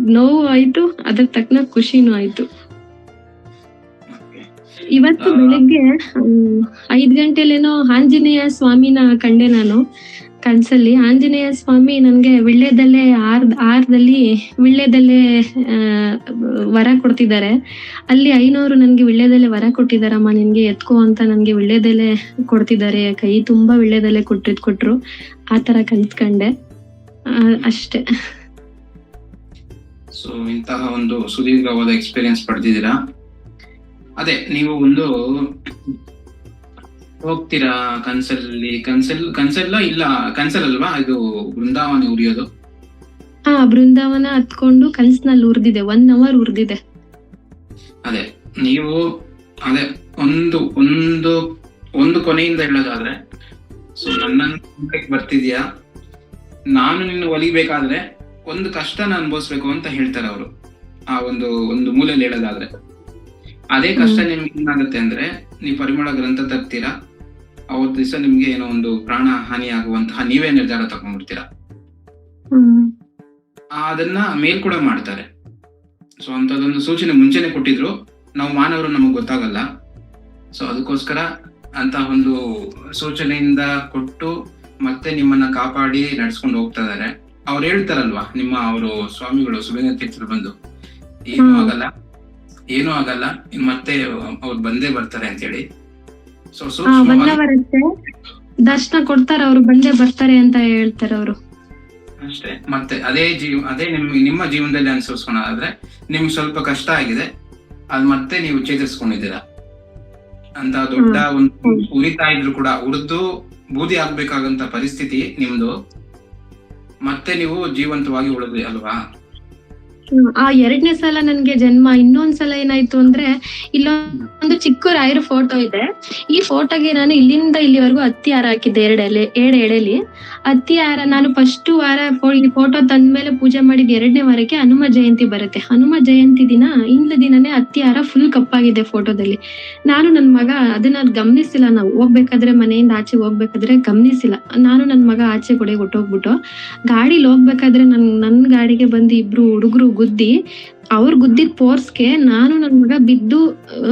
ನೋವು ಆಯ್ತು ಅದ್ರ ತಕ್ಕನ ಖುಷಿನೂ ಆಯ್ತು. ಇವತ್ತು. ಬೆಳಿಗ್ಗೆ ಐದ್ ಗಂಟೆಲೇನೋ ಆಂಜನೇಯ ಸ್ವಾಮಿನ ಕಂಡೆ ನಾನು. ಕನ್ಸಲ್ಲಿ ಆಂಜನೇಯ ಸ್ವಾಮಿ ನನ್ಗೆ ವಿಳ್ಳೆದಲ್ಲೇ ಆರ್ ಆರ್ದಲ್ಲಿ ವಿಳ್ಳೆದಲ್ಲೇ ಆ, ವರ ಕೊಡ್ತಿದ್ದಾರೆ. ಅಲ್ಲಿ ಐನೂರು ನನ್ಗೆ ವಿಳ್ಳೆದಲ್ಲೇ ವರ ಕೊಟ್ಟಿದಾರಮ್ಮ ನಿನ್ಗೆ ಎತ್ಕೋ ಅಂತ ನನ್ಗೆ ವಿಳ್ಳೆದೆಲೆ ಕೊಡ್ತಿದ್ದಾರೆ. ಕೈ ತುಂಬಾ ವಿಳ್ಯದಲ್ಲೇ ಕೊಟ್ಟಿದ್ ಕೊಟ್ರು. ಆ ತರ ಕನ್ಸ್ಕಂಡೆ. ಅಷ್ಟೇ. ಸೊ ಇಂತಹ ಒಂದು ಸುದೀರ್ಘವಾದ ಎಕ್ಸ್ಪೀರಿಯನ್ಸ್ ಪಡೆದಿದ್ದೀರಾ? ಅದೇ ನೀವು ಒಂದು ಹೋಗ್ತೀರಾ ಕನ್ಸಲ್ಲಿ ಕನ್ಸಲ್ ಕನ್ಸಲ್ಲ ಇಲ್ಲ ಕನ್ಸಲ್ ಅಲ್ವಾ? ಇದು ಬೃಂದಾವನ ಉರಿಯೋದು. ಹಾ ಬೃಂದಾವನ ಹತ್ಕೊಂಡು ಕನ್ಸ್ನಲ್ಲಿ ಉರ್ದಿದೆ ಒನ್ ಅವರ್ ಉರ್ದಿದೆ. ಅದೇ ನೀವು ಅದೇ ಒಂದು ಒಂದು ಒಂದು ಕೊನೆಯಿಂದ ಹೇಳೋದಾದ್ರೆ ಸೊ ನನ್ನ ಬರ್ತಿದ್ಯಾ? ನಾನು ನಿನ್ನ ಒಲಿಬೇಕಾದ್ರೆ ಒಂದು ಕಷ್ಟನ ಅನುಭವಿಸ್ಬೇಕು ಅಂತ ಹೇಳ್ತಾರೆ ಅವರು. ಆ ಒಂದು ಒಂದು ಮೂಲೆಯಲ್ಲಿ ಹೇಳೋದಾದ್ರೆ. ಅದೇ ಕಷ್ಟ ನಿಮ್ಗೆ ಏನಾಗುತ್ತೆ ಅಂದ್ರೆ ನೀವು ಪರಿಮಳ ಗ್ರಂಥ ತರ್ತೀರಾ? ಅವತ್ತು ದಿವಸ ನಿಮ್ಗೆ ಏನೋ ಒಂದು ಪ್ರಾಣ ಹಾನಿ ಆಗುವಂತಹ ನೀವೇ ನಿರ್ಧಾರ ತಗೊಂಡ್ಬಿಡ್ತೀರಾ? ಅದನ್ನ ಮೇಲ್ ಕೂಡ ಮಾಡ್ತಾರೆ. ಸೊ ಅಂತದೊಂದು ಸೂಚನೆ ಮುಂಚೆನೆ ಕೊಟ್ಟಿದ್ರು. ನಾವು ಮಾನವರು ನಮಗ್ ಗೊತ್ತಾಗಲ್ಲ. ಸೊ ಅದಕ್ಕೋಸ್ಕರ ಅಂತ ಒಂದು ಸೂಚನೆಯಿಂದ ಕೊಟ್ಟು ಮತ್ತೆ ನಿಮ್ಮನ್ನ ಕಾಪಾಡಿ ನಡ್ಸ್ಕೊಂಡು ಹೋಗ್ತಾ ಇದಾರೆ. ಅವ್ರು ಹೇಳ್ತಾರಲ್ವಾ ನಿಮ್ಮ ಅವರು ಸ್ವಾಮಿಗಳು ಸುಬೇಂದ್ರ ತೀರ್ಥರು ಬಂದು ಏನೂ ಆಗಲ್ಲ ಏನೂ ಆಗಲ್ಲ ಮತ್ತೆ ಅವ್ರು ಬಂದೇ ಬರ್ತಾರೆ ಅಂತ ಬರುತ್ತೆ. ದರ್ಶನ ಕೊಡ್ತಾರ ಅವ್ರು ಬಂದೆ ಬರ್ತಾರೆ ಅಂತ ಹೇಳ್ತಾರೆ ಅವರು. ಅಷ್ಟೇ. ಮತ್ತೆ ಅದೇ ಜೀವ ಅದೇ ನಿಮ್ ನಿಮ್ಮ ಜೀವನದಲ್ಲಿ ಅನುಸರಿಸ್ಕೊಳೋದಾದ್ರೆ ನಿಮ್ಗೆ ಸ್ವಲ್ಪ ಕಷ್ಟ ಆಗಿದೆ. ಅದ್ ಮತ್ತೆ ನೀವು ಚೇತರಿಸ್ಕೊಂಡಿದ್ದೀರಾ ಅಂತ ದೊಡ್ಡ ಒಂದು. ಉರಿತಾ ಇದ್ರು ಕೂಡ ಉರಿದು ಬೂದಿ ಆಗ್ಬೇಕಾಗಂತ ಪರಿಸ್ಥಿತಿ ನಿಮ್ದು. ಮತ್ತೆ ನೀವು ಜೀವಂತವಾಗಿ ಉಳಿದ್ರಿ ಅಲ್ವಾ. ಆ ಎರಡನೇ ಸಲ ನನ್ಗೆ ಜನ್ಮ, ಇನ್ನೊಂದ್ ಸಲ ಏನಾಯ್ತು ಅಂದ್ರೆ ಇಲ್ಲೊಂದು ಚಿಕ್ಕ ರಾಯರ ಫೋಟೋ ಇದೆ. ಈ ಫೋಟೋಗೆ ನಾನು ಇಲ್ಲಿಂದ ಇಲ್ಲಿವರೆಗೂ ಹತ್ತಿ ಹಾರ ಹಾಕಿದ್ದೆ ಎರಡೆಲೆ ಎರಡು ಎಳೆಲಿ. ಹತ್ತಿ ಹಾರ ನಾನು ಫಸ್ಟ್ ವಾರ ಫೋಟೋ ತಂದ್ಮೇಲೆ ಪೂಜೆ ಮಾಡಿದ ಎರಡನೇ ವಾರಕ್ಕೆ ಹನುಮ ಜಯಂತಿ ಬರುತ್ತೆ. ಹನುಮ ಜಯಂತಿ ದಿನ ಇಂದ ದಿನನೇ ಹತ್ತಿ ಹಾರ ಫುಲ್ ಕಪ್ಪಾಗಿದೆ ಫೋಟೋದಲ್ಲಿ ನಾನು ನನ್ ಮಗ ಅದನ್ನ ಗಮನಿಸಿಲ್ಲ ನಾವು. ಹೋಗ್ಬೇಕಾದ್ರೆ ಮನೆಯಿಂದ ಆಚೆ ಹೋಗ್ಬೇಕಾದ್ರೆ ಗಮನಿಸಿಲ್ಲ. ನಾನು ನನ್ ಮಗ ಆಚೆ ಕೊಡೆ ಹೊಟ್ಟೋಗ್ಬಿಟ್ಟು ಗಾಡಿಲಿ ಹೋಗ್ಬೇಕಾದ್ರೆ ನನ್ ನನ್ ಗಾಡಿಗೆ ಬಂದು ಇಬ್ರು ಹುಡುಗರು ಗುದ್ದಿ, ಅವ್ರ ಗುದ್ದಿದ್ ಪೋರ್ಸ್ಗೆ ನಾನು ನನ್ ಮಗ ಬಿದ್ದು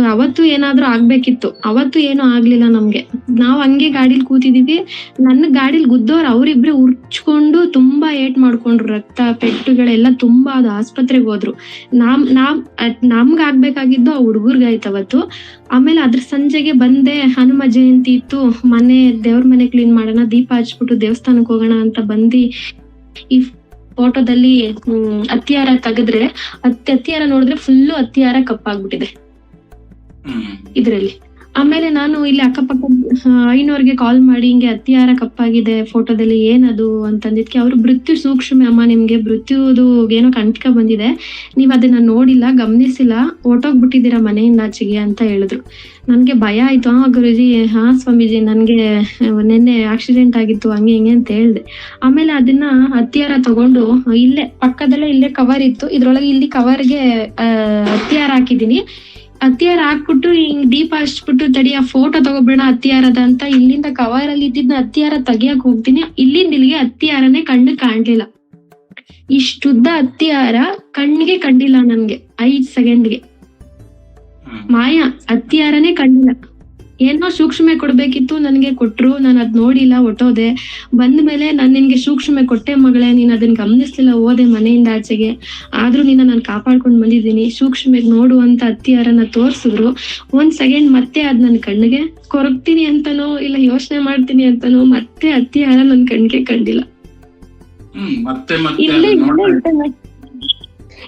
ಅವತ್ತು ಏನಾದ್ರೂ ಆಗ್ಬೇಕಿತ್ತು. ಅವತ್ತು ಏನು ಆಗ್ಲಿಲ್ಲ ನಮ್ಗೆ. ನಾವ್ ಹಂಗೆ ಗಾಡಿಲಿ ಕೂತಿದೀವಿ. ನನ್ನ ಗಾಡಿಲಿ ಗುದ್ದೋರ್ ಅವ್ರಿಬ್ರೆ ಉರ್ಚ್ಕೊಂಡು ತುಂಬಾ ಏಟ್ ಮಾಡ್ಕೊಂಡ್ರು. ರಕ್ತ, ಪೆಟ್ಟುಗಳೆಲ್ಲ ತುಂಬಾ ಅದು ಆಸ್ಪತ್ರೆಗೆ ಹೋದ್ರು. ನಾಮ್ ನಾವ್ ನಮ್ಗ ಆಗ್ಬೇಕಾಗಿದ್ದು ಆ ಹುಡುಗರ್ಗಾಯ್ತು ಅವತ್ತು. ಆಮೇಲೆ ಅದ್ರ ಸಂಜೆಗೆ ಬಂದೆ, ಹನುಮ ಜಯಂತಿ ಇತ್ತು. ಮನೆ, ದೇವ್ರ ಮನೆ ಕ್ಲೀನ್ ಮಾಡೋಣ, ದೀಪ ಹಚ್ಬಿಟ್ಟು ದೇವಸ್ಥಾನಕ್ಕೆ ಹೋಗೋಣ ಅಂತ ಬಂದಿ. ಈ ಫೋಟೋದಲ್ಲಿ ಹ್ಮ್ ಹತ್ತಿಯಾರ ತೆಗೆದ್ರೆ ಹತ್ತಿ ಹತ್ತಿಯಾರ ನೋಡಿದ್ರೆ ಫುಲ್ ಹತ್ತಿಯಾರ ಕಪ್ಪಾಗ್ಬಿಟ್ಟಿದೆ. ಇದ್ರಲ್ಲಿ. ಆಮೇಲೆ ನಾನು ಇಲ್ಲಿ ಅಕ್ಕಪಕ್ಕ ಐನೋರ್ಗೆ ಕಾಲ್ ಮಾಡಿ, ಹಿಂಗೆ ಅತಿಯಾರ ಕಪ್ಪಾಗಿದೆ ಫೋಟೋದಲ್ಲಿ ಏನದು? ಅಂತಂದಿದ್ಕೆ, ಅವರು ಮೃತ್ಯು ಸೂಕ್ಷ್ಮ ಅಮ್ಮ ನಿಮ್ಗೆ, ಮೃತ್ಯುದು ಏನೋ ಕಂಟಕ ಬಂದಿದೆ. ನೀವ್ ಅದನ್ನ ನೋಡಿಲ್ಲ, ಗಮನಿಸಿಲ್ಲ ಹೊಟ್ಟೋಗ್ಬಿಟ್ಟಿದ್ದೀರಾ ಮನೆಯಿಂದ ಆಚೆಗೆ? ಅಂತ ಹೇಳಿದ್ರು. ನನ್ಗೆ ಭಯ ಆಯ್ತು. ಆ ಗುರುಜಿ, ಹಾ, ಸ್ವಾಮೀಜಿ, ನನ್ಗೆ, ನಿನ್ನೆ ಆಕ್ಸಿಡೆಂಟ್ ಆಗಿತ್ತು, ಹಂಗೆ ಹಿಂಗೆ ಅಂತ ಹೇಳ್ದೆ. ಆಮೇಲೆ ಅದನ್ನ ಹತ್ತಿಯಾರ ತಗೊಂಡು, ಇಲ್ಲೇ, ಪಕ್ಕದಲ್ಲೇ ಇಲ್ಲೇ ಕವರ್ ಇತ್ತು. ಇದ್ರೊಳಗೆ ಇಲ್ಲಿ ಕವರ್ಗೆ ಹತ್ತಿಯಾರ ಹಾಕಿದೀನಿ ಹತ್ತಿಯಾರ ಹಾಕ್ಬಿಟ್ಟು ಹಿಂಗ್ ದೀಪ ಹಚ್ಬಿಟ್ಟು ತಡಿ ಆ ಫೋಟೋ ತಗೋಬೇಡ ಹತ್ತಿಯಾರದ ಅಂತ. ಇಲ್ಲಿಂದ ಕವರ್ ಅಲ್ಲಿ ಇದ್ದಿದ್ನ ಹತ್ತಿಯಾರ ತೆಗಿಯಕ್ ಹೋಗ್ತೀನಿ. ಇಲ್ಲಿಂದ ಇಲ್ಲಿಗೆ ಹತ್ತಿಯಾರನೇ ಕಣ್ಣು ಕಾಣ್ಲಿಲ್ಲ. ಇಷ್ಟುದ್ದ ಹತ್ತಿಯಾರ ಕಣ್ಣಿಗೆ ಕಂಡಿಲ್ಲ ನನ್ಗೆ ಐದ್ ಸೆಕೆಂಡ್ಗೆ ಮಾಯ ಹತ್ತಿಯಾರನೇ ಕಂಡಿಲ್ಲ. ಏನೋ ಸೂಕ್ಷ್ಮೆ ಕೊಡ್ಬೇಕಿತ್ತು ನನ್ಗೆ ಕೊಟ್ರು ನಾನು ಅದ್ ನೋಡಿಲ್ಲ ಒಟ್ಟೋದೆ. ಬಂದ ಮೇಲೆ ನಾನ್ ನಿನ್ಗೆ ಸೂಕ್ಷ್ಮೆ ಕೊಟ್ಟೆ ಮಗಳೇ ನೀನ್ ಅದನ್ನ ಗಮನಿಸ್ಲಿಲ್ಲ ಓದೆ ಮನೆಯಿಂದ ಆಚೆಗೆ. ಆದ್ರೂ ನಿನ್ನ ನಾನು ಕಾಪಾಡ್ಕೊಂಡ್ ಬಂದಿದ್ದೀನಿ. ಸೂಕ್ಷ್ಮೆಗ್ ನೋಡು ಅಂತ ಅತ್ತಿಯಾರನ್ನ ತೋರ್ಸಿದ್ರು. ಒಂದ್ ಸೆಕೆಂಡ್ ಮತ್ತೆ ಅದ್ ನನ್ ಕಣ್ಣಿಗೆ ಕೊರಗ್ತೀನಿ ಅಂತನೋ ಇಲ್ಲ ಯೋಚನೆ ಮಾಡ್ತೀನಿ ಅಂತನೋ ಮತ್ತೆ ಅತ್ತಿಯಾರ ನನ್ ಕಣ್ಗೆ ಕಂಡಿಲ್ಲ.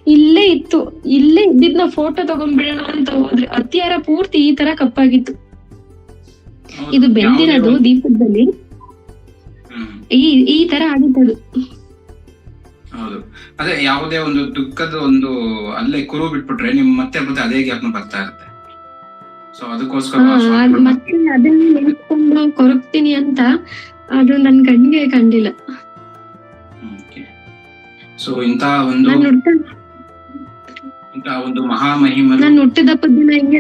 ಇಲ್ಲೇ ಇತ್ತು. ಇಲ್ಲೇ ಇದ್ದಿದ್ನ ಫೋಟೋ ತಗೊಂಡ್ಬಿಡೋಣ ಅಂತ ಹೋದ್ರೆ ಹತ್ತಿಯಾರ ಪೂರ್ತಿ ಈ ತರ ಕಪ್ಪಾಗಿತ್ತು. ಇದು ಬೆಂದಿರೋದು ದೀಪದಲ್ಲಿ. ಈ ಈ ತರ ಆಗಿತ್ತದು ಹೌದು. ಅದೇ ಯಾವುದೇ ಒಂದು ದುಃಖದ ಒಂದು ಅಲ್ಲೇ ಕುರು ಬಿಟ್ಬಿಟ್ರೆ ನಿಮ್ ಮತ್ತೆ ಮತ್ತೆ ಅದೇ ಜ್ಞಾಪನ ಬರ್ತಾ ಇರುತ್ತೆ. ಸೊ ಅದಕ್ಕೋಸ್ಕರ ಮತ್ತೆ ಅದನ್ನ ನೆನೆಸ್ಕೊಂಡು ಕೊರಗ್ತೀನಿ ಅಂತ ಅದು ನನ್ ಕಣ್ಣಿಗೆ ಕಂಡಿಲ್ಲ. ಸೊ ಇಂತ ಒಂದು ಇಂತ ಒಂದು ಮಹಾಮಹಿಮ ನಾನು ಹುಟ್ಟಿದ ದಿನ ಹಿಂಗೆ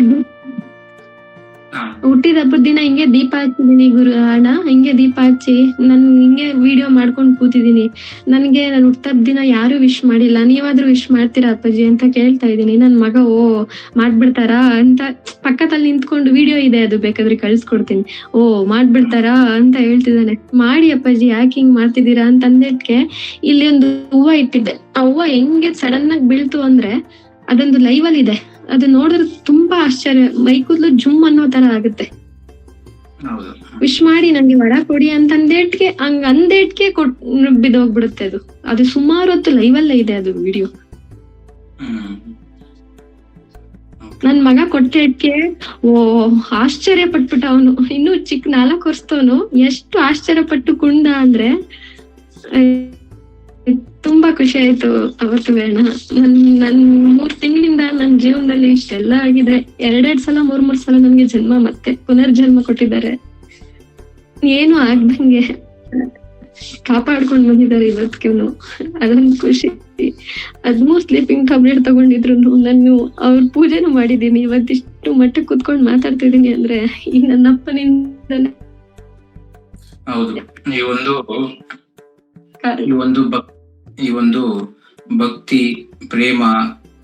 ಹುಟ್ಟಿದ ಹಬ್ಬದ ದಿನ ಹಿಂಗೆ ದೀಪ ಹಚ್ಚಿದೀನಿ ಗುರು, ಅಣ್ಣ. ಹಿಂಗೆ ದೀಪ ಹಚ್ಚಿ ನನ್ ಹಿಂಗೆ ವಿಡಿಯೋ ಮಾಡ್ಕೊಂಡ್ ಕೂತಿದೀನಿ. ನನ್ಗೆ ನನ್ ಹುಟ್ಟದ ದಿನ ಯಾರು ವಿಶ್ ಮಾಡಿಲ್ಲ. ನೀವಾದ್ರೂ ವಿಶ್ ಮಾಡ್ತೀರಾ ಅಪ್ಪಾಜಿ ಅಂತ ಕೇಳ್ತಾ ಇದೀನಿ ನನ್ ಮಗ, ಓ, ಮಾಡ್ಬಿಡ್ತಾರಾ ಅಂತ ಪಕ್ಕದಲ್ಲಿ ನಿಂತ್ಕೊಂಡು ವಿಡಿಯೋ ಇದೆ, ಅದು ಬೇಕಾದ್ರೆ ಕಳ್ಸ್ಕೊಡ್ತೀನಿ. ಓ, ಮಾಡ್ಬಿಡ್ತಾರಾ ಅಂತ ಹೇಳ್ತಿದ್ದಾನೆ. ಮಾಡಿ ಅಪ್ಪಾಜಿ, ಯಾಕೆ ಹಿಂಗ್ ಮಾಡ್ತಿದ್ದೀರಾ ಅಂತ ಅಂದಿಟ್ಕೆ ಇಲ್ಲಿ ಒಂದು ಹೂವ ಇಟ್ಟಿದ್ದೆ. ಆ ಹೂವ ಹೆಂಗೆ ಸಡನ್ ಆಗಿ ಬೀಳ್ತು ಅಂದ್ರೆ ಅದೊಂದು ಲೈವ್ ಅಲ್ಲಿ ಇದೆ. ಅದು ನೋಡಿದ್ರೆ ತುಂಬಾ ಆಶ್ಚರ್ಯ. ಮೈಕೂದ್ಲು ಜುಮ್ ಅನ್ನೋ ತರ ಆಗುತ್ತೆ. ವಿಶ್ ಮಾಡಿ ನಂಗೆ ವಡ ಕೊಡಿ ಅಂತ ಅಂದೇಟ್ಗೆ ಹಂಗ ಅಂದೇಟ್ಗೆ ಕೊಟ್ ಬಿದ್ದೋಗ್ಬಿಡುತ್ತೆ ಅದು. ಅದು ಸುಮಾರು ಹೊತ್ತು ಲೈವ್ ಅಲ್ಲೇ ಇದೆ ಅದು ವಿಡಿಯೋ ನನ್ ಮಗ ಕೊಟ್ಟಿಟ್ಗೆ ಓ ಆಶ್ಚರ್ಯ ಪಟ್ಬಿಟ್ಟ ಅವನು. ಇನ್ನು ಚಿಕ್ಕ ನಾಲ್ಕು ವರ್ಷದವನು. ಎಷ್ಟು ಆಶ್ಚರ್ಯ ಪಟ್ಟು ಕುಂಡ ಅಂದ್ರೆ ತುಂಬಾ ಖುಷಿ ಆಯ್ತು ಅವತ್ತು ವೇಣ. ನನ್ ನನ್ ಮೂರ್ ತಿಂಗಳಿಂದ ನನ್ ಜೀವನದಲ್ಲಿ ಇಷ್ಟೆಲ್ಲ ಆಗಿದೆ. ಎರಡೆರಡ್ ಸಲ ಮೂರ್ ಮೂರ್ ಸಲ ನನ್ಗೆ ಜನ್ಮ ಮತ್ತೆ ಪುನರ್ಜನ್ಮ ಕೊಟ್ಟಿದ್ದಾರೆ. ಏನು ಆಗ್ದಂಗೆ ಕಾಪಾಡ್ಕೊಂಡ್ ಬಂದಿದ್ದಾರೆ ಇವತ್ತಿಗೂ ಅದೊಂದ್ ಖುಷಿ. ಹದ್ಮೂರ್ ಸ್ಲೀಪಿಂಗ್ ಟ್ಯಾಬ್ಲೆಟ್ ತಗೊಂಡಿದ್ರು ನಾನು ಅವ್ರ ಪೂಜೆನೂ ಮಾಡಿದೀನಿ ಇವತ್ತಿಷ್ಟು ಮಟ್ಟಕ್ಕೆ ಕುತ್ಕೊಂಡ್ ಮಾತಾಡ್ತಿದೀನಿ ಅಂದ್ರೆ ಈ ನನ್ನ ಅಪ್ಪನಿಂದ ಹೌದು. ಈ ಒಂದು ಈ ಒಂದು ಭಕ್ ಈ ಒಂದು ಭಕ್ತಿ, ಪ್ರೇಮ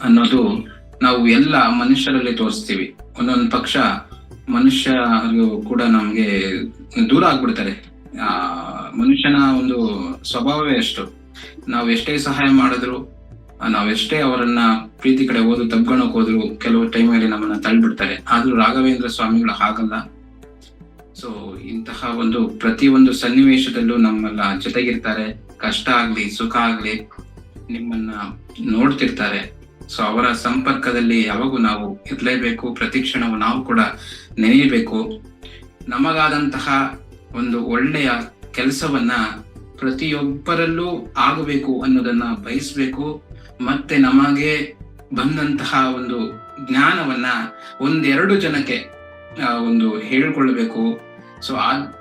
ಅನ್ನೋದು ನಾವು ಎಲ್ಲ ಮನುಷ್ಯರಲ್ಲಿ ತೋರಿಸ್ತೀವಿ. ಒಂದೊಂದು ಪಕ್ಷ ಮನುಷ್ಯರು ಕೂಡ ನಮ್ಗೆ ದೂರ ಆಗ್ಬಿಡ್ತಾರೆ. ಆ, ಮನುಷ್ಯನ ಒಂದು ಸ್ವಭಾವವೇ ಅಷ್ಟು. ನಾವು ಎಷ್ಟೇ ಸಹಾಯ ಮಾಡಿದ್ರು ನಾವೆಷ್ಟೇ ಅವರನ್ನ ಪ್ರೀತಿ ಕಡೆ ಹೋದ್ರು ತಬ್ಕೊಳಕ್ ಹೋದ್ರು, ಕೆಲವು ಟೈಮಲ್ಲಿ ನಮ್ಮನ್ನ ತಳ್ಳಿಬಿಡ್ತಾರೆ ಆದ್ರೂ ರಾಘವೇಂದ್ರ ಸ್ವಾಮಿಗಳು ಹಾಗಲ್ಲ. ಸೊ ಇಂತಹ ಒಂದು ಪ್ರತಿ ಒಂದು ಸನ್ನಿವೇಶದಲ್ಲೂ ನಮ್ಮೆಲ್ಲ ಜೊತೆಗಿರ್ತಾರೆ. ಕಷ್ಟ ಆಗ್ಲಿ, ಸುಖ ಆಗ್ಲಿ, ನಿಮ್ಮನ್ನ ನೋಡ್ತಿರ್ತಾರೆ. ಸೊ ಅವರ ಸಂಪರ್ಕದಲ್ಲಿ ಯಾವಾಗೂ ನಾವು ಇರಲೇಬೇಕು ಪ್ರತಿ ಕ್ಷಣವು ನಾವು ಕೂಡ ನೆನೆಯಬೇಕು. ನಮಗಾದಂತಹ ಒಂದು ಒಳ್ಳೆಯ ಕೆಲಸವನ್ನ ಪ್ರತಿಯೊಬ್ಬರಲ್ಲೂ ಆಗಬೇಕು ಅನ್ನೋದನ್ನ ಬಯಸ್ಬೇಕು. ಮತ್ತೆ ನಮಗೆ ಬಂದಂತಹ ಒಂದು ಜ್ಞಾನವನ್ನ ಒಂದೆರಡು ಜನಕ್ಕೆ ಒಂದು ಹೇಳಿಕೊಳ್ಬೇಕು. ಸೊ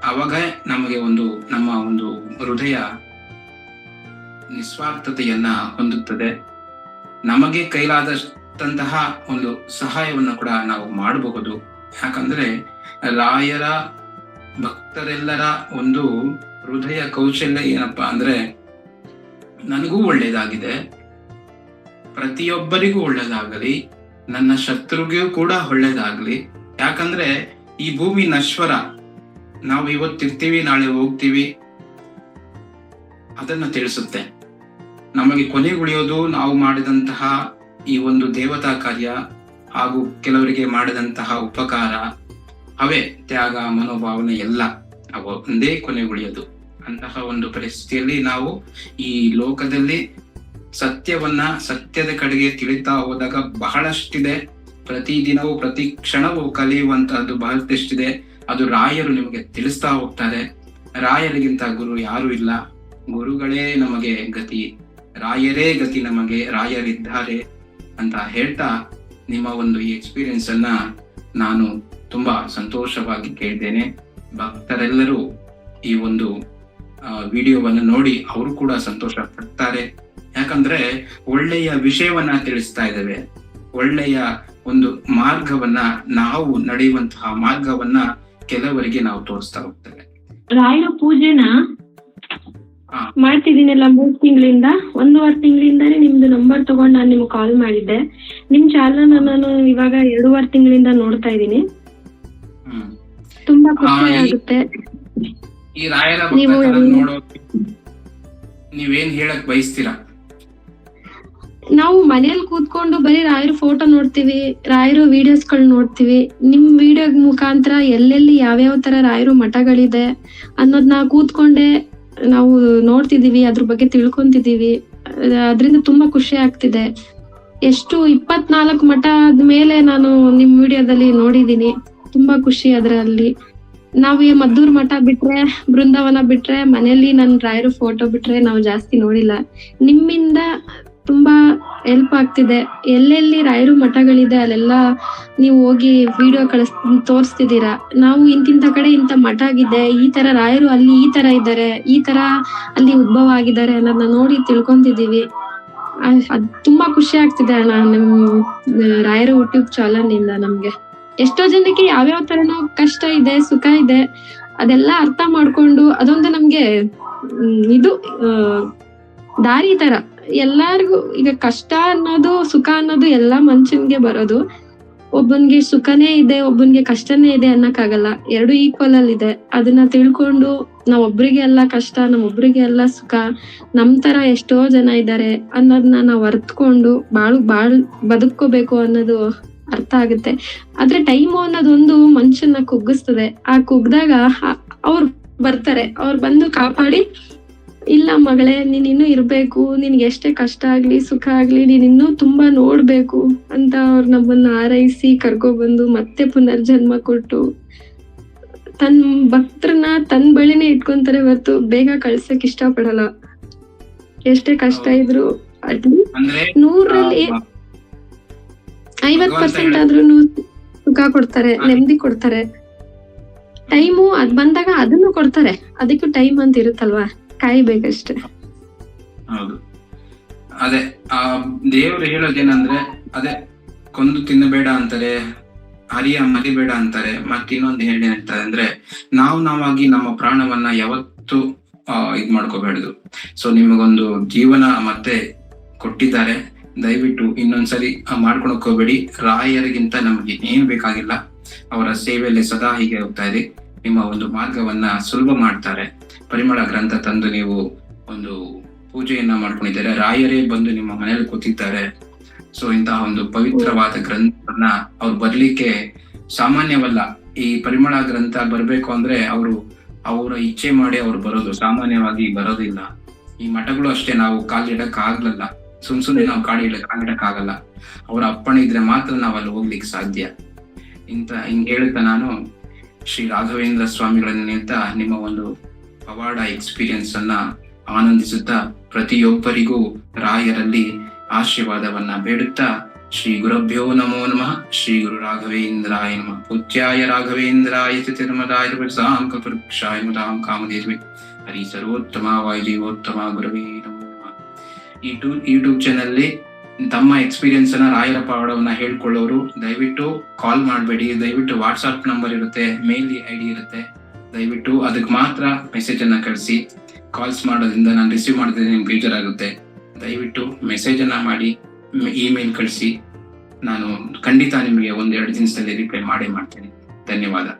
ಅವಾಗ ನಮಗೆ ಒಂದು, ನಮ್ಮ ಒಂದು ಹೃದಯ ನಿಸ್ವಾರ್ಥತೆಯನ್ನ ಹೊಂದುತ್ತದೆ. ನಮಗೆ ಕೈಲಾದಂತಹ ಒಂದು ಸಹಾಯವನ್ನು ಕೂಡ ನಾವು ಮಾಡಬಹುದು. ಯಾಕಂದ್ರೆ ರಾಯರ ಭಕ್ತರೆಲ್ಲರ ಒಂದು ಹೃದಯ ಕೌಶಲ್ಯ ಏನಪ್ಪಾ ಅಂದ್ರೆ ನನಗೂ ಒಳ್ಳೇದಾಗಿದೆ ಪ್ರತಿಯೊಬ್ಬರಿಗೂ ಒಳ್ಳೇದಾಗಲಿ ನನ್ನ ಶತ್ರುಗೂ ಕೂಡ ಒಳ್ಳೇದಾಗ್ಲಿ ಯಾಕಂದ್ರೆ ಈ ಭೂಮಿ ನಶ್ವರ. ನಾವು ಇವತ್ತಿರ್ತೀವಿ ನಾಳೆ ಹೋಗ್ತೀವಿ. ಅದನ್ನ ತಿಳಿಸುತ್ತೆ. ನಮಗೆ ಕೊನೆಗುಳಿಯೋದು ನಾವು ಮಾಡಿದಂತಹ ಈ ಒಂದು ದೇವತಾ ಕಾರ್ಯ ಹಾಗೂ ಕೆಲವರಿಗೆ ಮಾಡಿದಂತಹ ಉಪಕಾರ, ಅವೇ ತ್ಯಾಗ, ಮನೋಭಾವನೆ ಎಲ್ಲ ಒಂದೇ ಕೊನೆಗುಳಿಯೋದು ಅಂತಹ ಒಂದು ಪರಿಸ್ಥಿತಿಯಲ್ಲಿ ನಾವು ಈ ಲೋಕದಲ್ಲಿ ಸತ್ಯವನ್ನ ಸತ್ಯದ ಕಡೆಗೆ ತಿಳಿತಾ ಹೋದಾಗ ಬಹಳಷ್ಟಿದೆ. ಪ್ರತಿ ದಿನವೂ, ಪ್ರತಿ ಕ್ಷಣವೂ ಕಲಿಯುವಂತಹದ್ದು ಬಹಳಷ್ಟಿದೆ. ಅದು ರಾಯರು ನಿಮಗೆ ತಿಳಿಸ್ತಾ ಹೋಗ್ತಾರೆ. ರಾಯರಿಗಿಂತ ಗುರು ಯಾರು ಇಲ್ಲ. ಗುರುಗಳೇ ನಮಗೆ ಗತಿ. ರಾಯರೇ ಗತಿ ನಮಗೆ ರಾಯರಿದ್ದಾರೆ ಅಂತ ಹೇಳ್ತಾ ನಿಮ್ಮ ಒಂದು ಈ ಎಕ್ಸ್ಪೀರಿಯನ್ಸ್ ಅನ್ನ ನಾನು ತುಂಬಾ ಸಂತೋಷವಾಗಿ ಕೇಳಿದ್ದೇನೆ ಭಕ್ತರೆಲ್ಲರೂ ಈ ಒಂದು ವಿಡಿಯೋವನ್ನು ನೋಡಿ ಅವರು ಕೂಡ ಸಂತೋಷ ಪಡ್ತಾರೆ ಯಾಕಂದ್ರೆ ಒಳ್ಳೆಯ ವಿಷಯವನ್ನ ತಿಳಿಸ್ತಾ ಇದ್ದೇವೆ. ಒಳ್ಳೆಯ ಒಂದು ಮಾರ್ಗವನ್ನ ನಾವು ನಡೆಯುವಂತಹ ಮಾರ್ಗವನ್ನ ಕೆಲವರಿಗೆ ನಾವು ತೋರಿಸ್ತಾ ಹೋಗ್ತೇವೆ. ರಾಯರ ಪೂಜೆನ. ಮಾಡ್ತಿದ್ದೀನಲ್ಲ ಮೂರ್ ತಿಂಗಳಿಂದ ಒಂದೂವರೆ ತಿಂಗಳಿಂದಾನೇ ನಿಮ್ದು ನಂಬರ್ ತಗೊಂಡ್ ನಾನು ನಿಮ್ಗೆ ಕಾಲ್ ಮಾಡಿದ್ದೆ. ನಿಮ್ ಚಾನಲ್ ನಾನು ಇವಾಗ ಎರಡೂವರೆ ತಿಂಗಳಿಂದ ನೋಡ್ತಾ ಇದ್ದೀನಿ. ತುಂಬಾ ಖುಷಿ ಆಗುತ್ತೆ. ಈ ರಾಯರ ನೀವು ನೀವೇನ್ ಹೇಳಕ್ ಬಯಸ್ತೀರಾ? ನಾವು ಮನೇಲಿ ಕೂತ್ಕೊಂಡು ಬರೀ ರಾಯರ ಫೋಟೋ ನೋಡ್ತೀವಿ ರಾಯರು ವಿಡಿಯೋಸ್ಗಳು ನೋಡ್ತೀವಿ. ನಿಮ್ ವಿಡಿಯೋ ಮುಖಾಂತರ ಎಲ್ಲೆಲ್ಲಿ ಯಾವ್ಯಾವ ತರ ರಾಯರು ಮಠಗಳಿದೆ ಅನ್ನೋದ್ನ ಕೂತ್ಕೊಂಡೆ ನಾವು ನೋಡ್ತಿದೀವಿ ಅದ್ರ ಬಗ್ಗೆ ತಿಳ್ಕೊಂತಿದೀವಿ ಅದರಿಂದ ತುಂಬಾ ಖುಷಿ ಆಗ್ತಿದೆ. ಎಷ್ಟು ಇಪ್ಪತ್ನಾಲ್ಕು ಮಠ ಆದ್ಮೇಲೆ ನಾನು ನಿಮ್ ವಿಡಿಯೋದಲ್ಲಿ ನೋಡಿದೀನಿ ತುಂಬಾ ಖುಷಿ ಅದರಲ್ಲಿ. ನಾವು ಈ ಮದ್ದೂರ್ ಮಠ ಬಿಟ್ರೆ, ಬೃಂದಾವನ ಬಿಟ್ರೆ, ಮನೆಯಲ್ಲಿ ನನ್ ರಾಯರು ಫೋಟೋ ಬಿಟ್ರೆ ನಾವು ಜಾಸ್ತಿ ನೋಡಿಲ್ಲ. ನಿಮ್ಮಿಂದ ತುಂಬಾ ಹೆಲ್ಪ್ ಆಗ್ತಿದೆ. ಎಲ್ಲೆಲ್ಲಿ ರಾಯರು ಮಠಗಳಿದೆ, ಅಲ್ಲೆಲ್ಲ ನೀವು ಹೋಗಿ ವಿಡಿಯೋ ಕಳಿಸ್, ತೋರಿಸ್ತಿದ್ದೀರಾ? ನಾವು ಇಂತಿಂತ ಕಡೆ ಇಂತ ಮಠ ಆಗಿದೆ, ಈ ತರ ರಾಯರು ಅಲ್ಲಿ ಈ ತರ ಇದ್ದಾರೆ, ಈ ತರ ಅಲ್ಲಿ ಉದ್ಭವ ಆಗಿದ್ದಾರೆ ಅನ್ನೋದನ್ನ ನೋಡಿ ತಿಳ್ಕೊಂತಿದೀವಿ ಅದ್ ತುಂಬಾ ಖುಷಿ ಆಗ್ತಿದೆ ಅಣ್ಣ, ನಿಮ್ ರಾಯರು ಯೂಟ್ಯೂಬ್ ಚಾನಲ್ ಇಂದ ನಮ್ಗೆ. ಎಷ್ಟೋ ಜನಕ್ಕೆ ಯಾವ್ಯಾವ ತರನೋ ಕಷ್ಟ ಇದೆ, ಸುಖ ಇದೆ, ಅದೆಲ್ಲ ಅರ್ಥ ಮಾಡ್ಕೊಂಡು ಅದೊಂದು ನಮ್ಗೆ ಇದು ದಾರಿ ತರ. ಎಲ್ಲಾರ್ಗು ಈಗ ಕಷ್ಟ ಅನ್ನೋದು, ಸುಖ ಅನ್ನೋದು ಎಲ್ಲಾ ಮನುಷ್ಯನ್ಗೆ ಬರೋದು. ಒಬ್ಬನ್ಗೆ ಸುಖನೇ ಇದೆ, ಒಬ್ಬನ್ಗೆ ಕಷ್ಟನೇ ಇದೆ ಅನ್ನಕ್ಕಾಗಲ್ಲ. ಎರಡು ಈಕ್ವಲ್ ಅಲ್ಲಿ ಇದೆ. ಅದನ್ನ ತಿಳ್ಕೊಂಡು ನಾವ್ ಒಬ್ರಿಗೆ ಎಲ್ಲ ಕಷ್ಟ ನಮ್ ಒಬ್ರಿಗೆ ಎಲ್ಲ ಸುಖ, ನಮ್ ತರ ಎಷ್ಟೋ ಜನ ಇದ್ದಾರೆ ಅನ್ನೋದನ್ನ ನಾವ್ ಅರ್ತ್ಕೊಂಡು ಬಾಳ್ ಬಾಳ್ ಬದುಕೋಬೇಕು ಅನ್ನೋದು ಅರ್ಥ ಆಗುತ್ತೆ. ಆದ್ರೆ ಟೈಮು ಅನ್ನೋದೊಂದು ಮನುಷ್ಯನ ಕುಗ್ಗಿಸ್ತದೆ. ಆ ಕುಗ್ದಾಗ ಅವ್ರು ಬರ್ತಾರೆ. ಅವ್ರು ಬಂದು ಕಾಪಾಡಿ ಇಲ್ಲ ಮಗಳೇ ನೀನ್ ಇನ್ನು ಇರ್ಬೇಕು ನಿನ್ಗೆ ಎಷ್ಟೇ ಕಷ್ಟ ಆಗ್ಲಿ ಸುಖ ಆಗ್ಲಿ ನೀನ್ ಇನ್ನು ತುಂಬಾ ನೋಡ್ಬೇಕು ಅಂತ ಅವ್ರ ನಮ್ಮನ್ನ ಆರೈಸಿ ಕರ್ಕೊಬಂದು ಮತ್ತೆ ಪುನರ್ಜನ್ಮ ಕೊಟ್ಟು ತನ್ ಭಕ್ತರನ್ನ ತನ್ ಬಳಿನೇ ಇಟ್ಕೊಂತಾರೆ ಹೊರ್ತು ಬೇಗ ಕಳ್ಸಕ್ ಇಷ್ಟ ಪಡಲ್ಲ ಎಷ್ಟೇ ಕಷ್ಟ ಇದ್ರು ನೂರಲ್ಲಿ ಐವತ್ ಪರ್ಸೆಂಟ್ ಆದ್ರೂ ಸುಖ ಕೊಡ್ತಾರೆ ನೆಮ್ಮದಿ ಕೊಡ್ತಾರೆ. ಟೈಮು ಅದ್ ಬಂದಾಗ ಅದನ್ನು ಕೊಡ್ತಾರೆ ಅದಕ್ಕೂ ಟೈಮ್ ಅಂತ ಇರುತ್ತಲ್ವಾ? ಕಾಯ್ಬೇಕಷ್ಟೆ. ಹೌದು. ಅದೇ, ಆ, ದೇವ್ರು ಹೇಳೋದೇನಂದ್ರೆ, ಅದೇ, ಕೊಂದು ತಿನ್ನಬೇಡ ಅಂತಾರೆ ಹರಿಯ ಮರಿಬೇಡ ಅಂತಾರೆ ಮತ್ತೆ ಇನ್ನೊಂದು ಹೇಳಿ ಹೇಳ್ತಾರೆ ಅಂದ್ರೆ, ನಾವು ನಾವಾಗಿ ನಮ್ಮ ಪ್ರಾಣವನ್ನ ಯಾವತ್ತು ಇದ್ ಮಾಡ್ಕೋಬೇಡದು. ಸೊ ನಿಮಗೊಂದು ಜೀವನ ಮತ್ತೆ ಕೊಟ್ಟಿದ್ದಾರೆ. ದಯವಿಟ್ಟು ಇನ್ನೊಂದ್ಸರಿ ಹೋಗ್ಬೇಡಿ. ರಾಯರಿಗಿಂತ ನಮ್ಗೆ ಏನ್ ಬೇಕಾಗಿಲ್ಲ. ಅವರ ಸೇವೆಯಲ್ಲಿ ಸದಾ ಹೀಗೆ ಹೋಗ್ತಾ ಇರಿ. ನಿಮ್ಮ ಒಂದು ಮಾರ್ಗವನ್ನ ಸುಲಭ ಮಾಡ್ತಾರೆ. ಪರಿಮಳ ಗ್ರಂಥ ತಂದು ನೀವು ಒಂದು ಪೂಜೆಯನ್ನ ಮಾಡ್ಕೊಂಡಿದ್ದಾರೆ. ರಾಯರೇ ಬಂದು ನಿಮ್ಮ ಮನೆಯಲ್ಲಿ ಕೂತಿದ್ದಾರೆ. ಸೊ ಇಂತಹ ಒಂದು ಪವಿತ್ರವಾದ ಗ್ರಂಥವನ್ನ ಅವ್ರು ಬರ್ಲಿಕ್ಕೆ ಸಾಮಾನ್ಯವಲ್ಲ. ಈ ಪರಿಮಳ ಗ್ರಂಥ ಬರ್ಬೇಕು ಅಂದ್ರೆ ಅವರು ಅವರ ಇಚ್ಛೆ ಮಾಡಿ ಅವ್ರು ಬರೋದು. ಸಾಮಾನ್ಯವಾಗಿ ಬರೋದಿಲ್ಲ. ಈ ಮಠಗಳು ಅಷ್ಟೇ, ನಾವು ಕಾಲಿಡಕ್ ಆಗ್ಲಲ್ಲ ಸುಮ್ ಸುಮ್ನೆ ನಾವು ಕಾಡಿ ಕಾಲಿಡಕ್ ಆಗಲ್ಲ ಅವರ ಅಪ್ಪಣೆ ಇದ್ರೆ ಮಾತ್ರ ನಾವು ಅಲ್ಲಿ ಹೋಗ್ಲಿಕ್ಕೆ ಸಾಧ್ಯ. ಇಂತ ಹಿಂಗ್ ಹೇಳ್ತಾ ನಾನು ಶ್ರೀ ರಾಘವೇಂದ್ರ ಸ್ವಾಮಿಗಳನ್ನ ನಿಂತ ನಿಮ್ಮ ಒಂದು ಪವಾಡ ಎಕ್ಸ್ಪೀರಿಯನ್ಸ್ ಅನ್ನ ಆನಂದಿಸುತ್ತಾ ಪ್ರತಿಯೊಬ್ಬರಿಗೂ ರಾಯರಲ್ಲಿ ಆಶೀರ್ವಾದವನ್ನ ಬೇಡುತ್ತಾ ಶ್ರೀ ಗುರುಭ್ಯೋ ನಮೋ ನಮಃ. ಶ್ರೀ ಗುರು ರಾಘವೇಂದ್ರಾಯ ನಮಃ. ಪೂಜ್ಯಾಯ ರಾಘವೇಂದ್ರಾಯ ತಿರುಮದಾಯ ಕಾಮಧೇಸ್ಮಿ ಹರಿ ಸರ್ವೋತ್ತಮ ವಾಯುದೇವೋತ್ತಮ ಗುರುವೇ ನಮೋ ನಮಃ. ಯೂಟ್ಯೂಬ್ ಯೂಟ್ಯೂಬ್ ಚಾನಲ್ಲಿ ತಮ್ಮ ಎಕ್ಸ್ಪೀರಿಯನ್ಸ್ ಅನ್ನ ರಾಯರ ಪಾವಡವನ್ನ ಹೇಳ್ಕೊಳ್ಳೋರು. ದಯವಿಟ್ಟು ಕಾಲ್ ಮಾಡಬೇಡಿ. ದಯವಿಟ್ಟು ವಾಟ್ಸ್ಆಪ್ ನಂಬರ್ ಇರುತ್ತೆ. ಮೇಲ್ ಐ ಡಿ ಇರುತ್ತೆ. ದಯವಿಟ್ಟು ಅದಕ್ಕೆ ಮಾತ್ರ ಮೆಸೇಜ್ ಅನ್ನ ಕಳಿಸಿ. ಕಾಲ್ಸ್ ಮಾಡೋದ್ರಿಂದ ನಾನು ರಿಸೀವ್ ಮಾಡಿದ್ರೆ ನಿಮ್ಗೆ ಬೇಜಾರಾಗುತ್ತೆ ದಯವಿಟ್ಟು ಮೆಸೇಜ್ ಅನ್ನ ಮಾಡಿ ಇಮೇಲ್ ಕಳಿಸಿ. ನಾನು ಖಂಡಿತ ನಿಮಗೆ ಒಂದೆರಡು ದಿನದಲ್ಲಿ ರಿಪ್ಲೈ ಮಾಡೇ ಮಾಡ್ತೇನೆ. ಧನ್ಯವಾದ.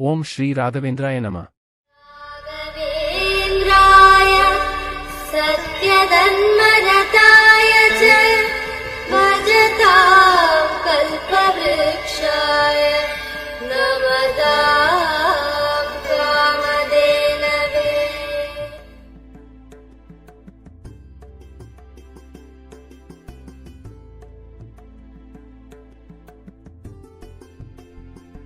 ஓம் ஸ்ரீ ராகவேந்திராய நம. சத்யதன்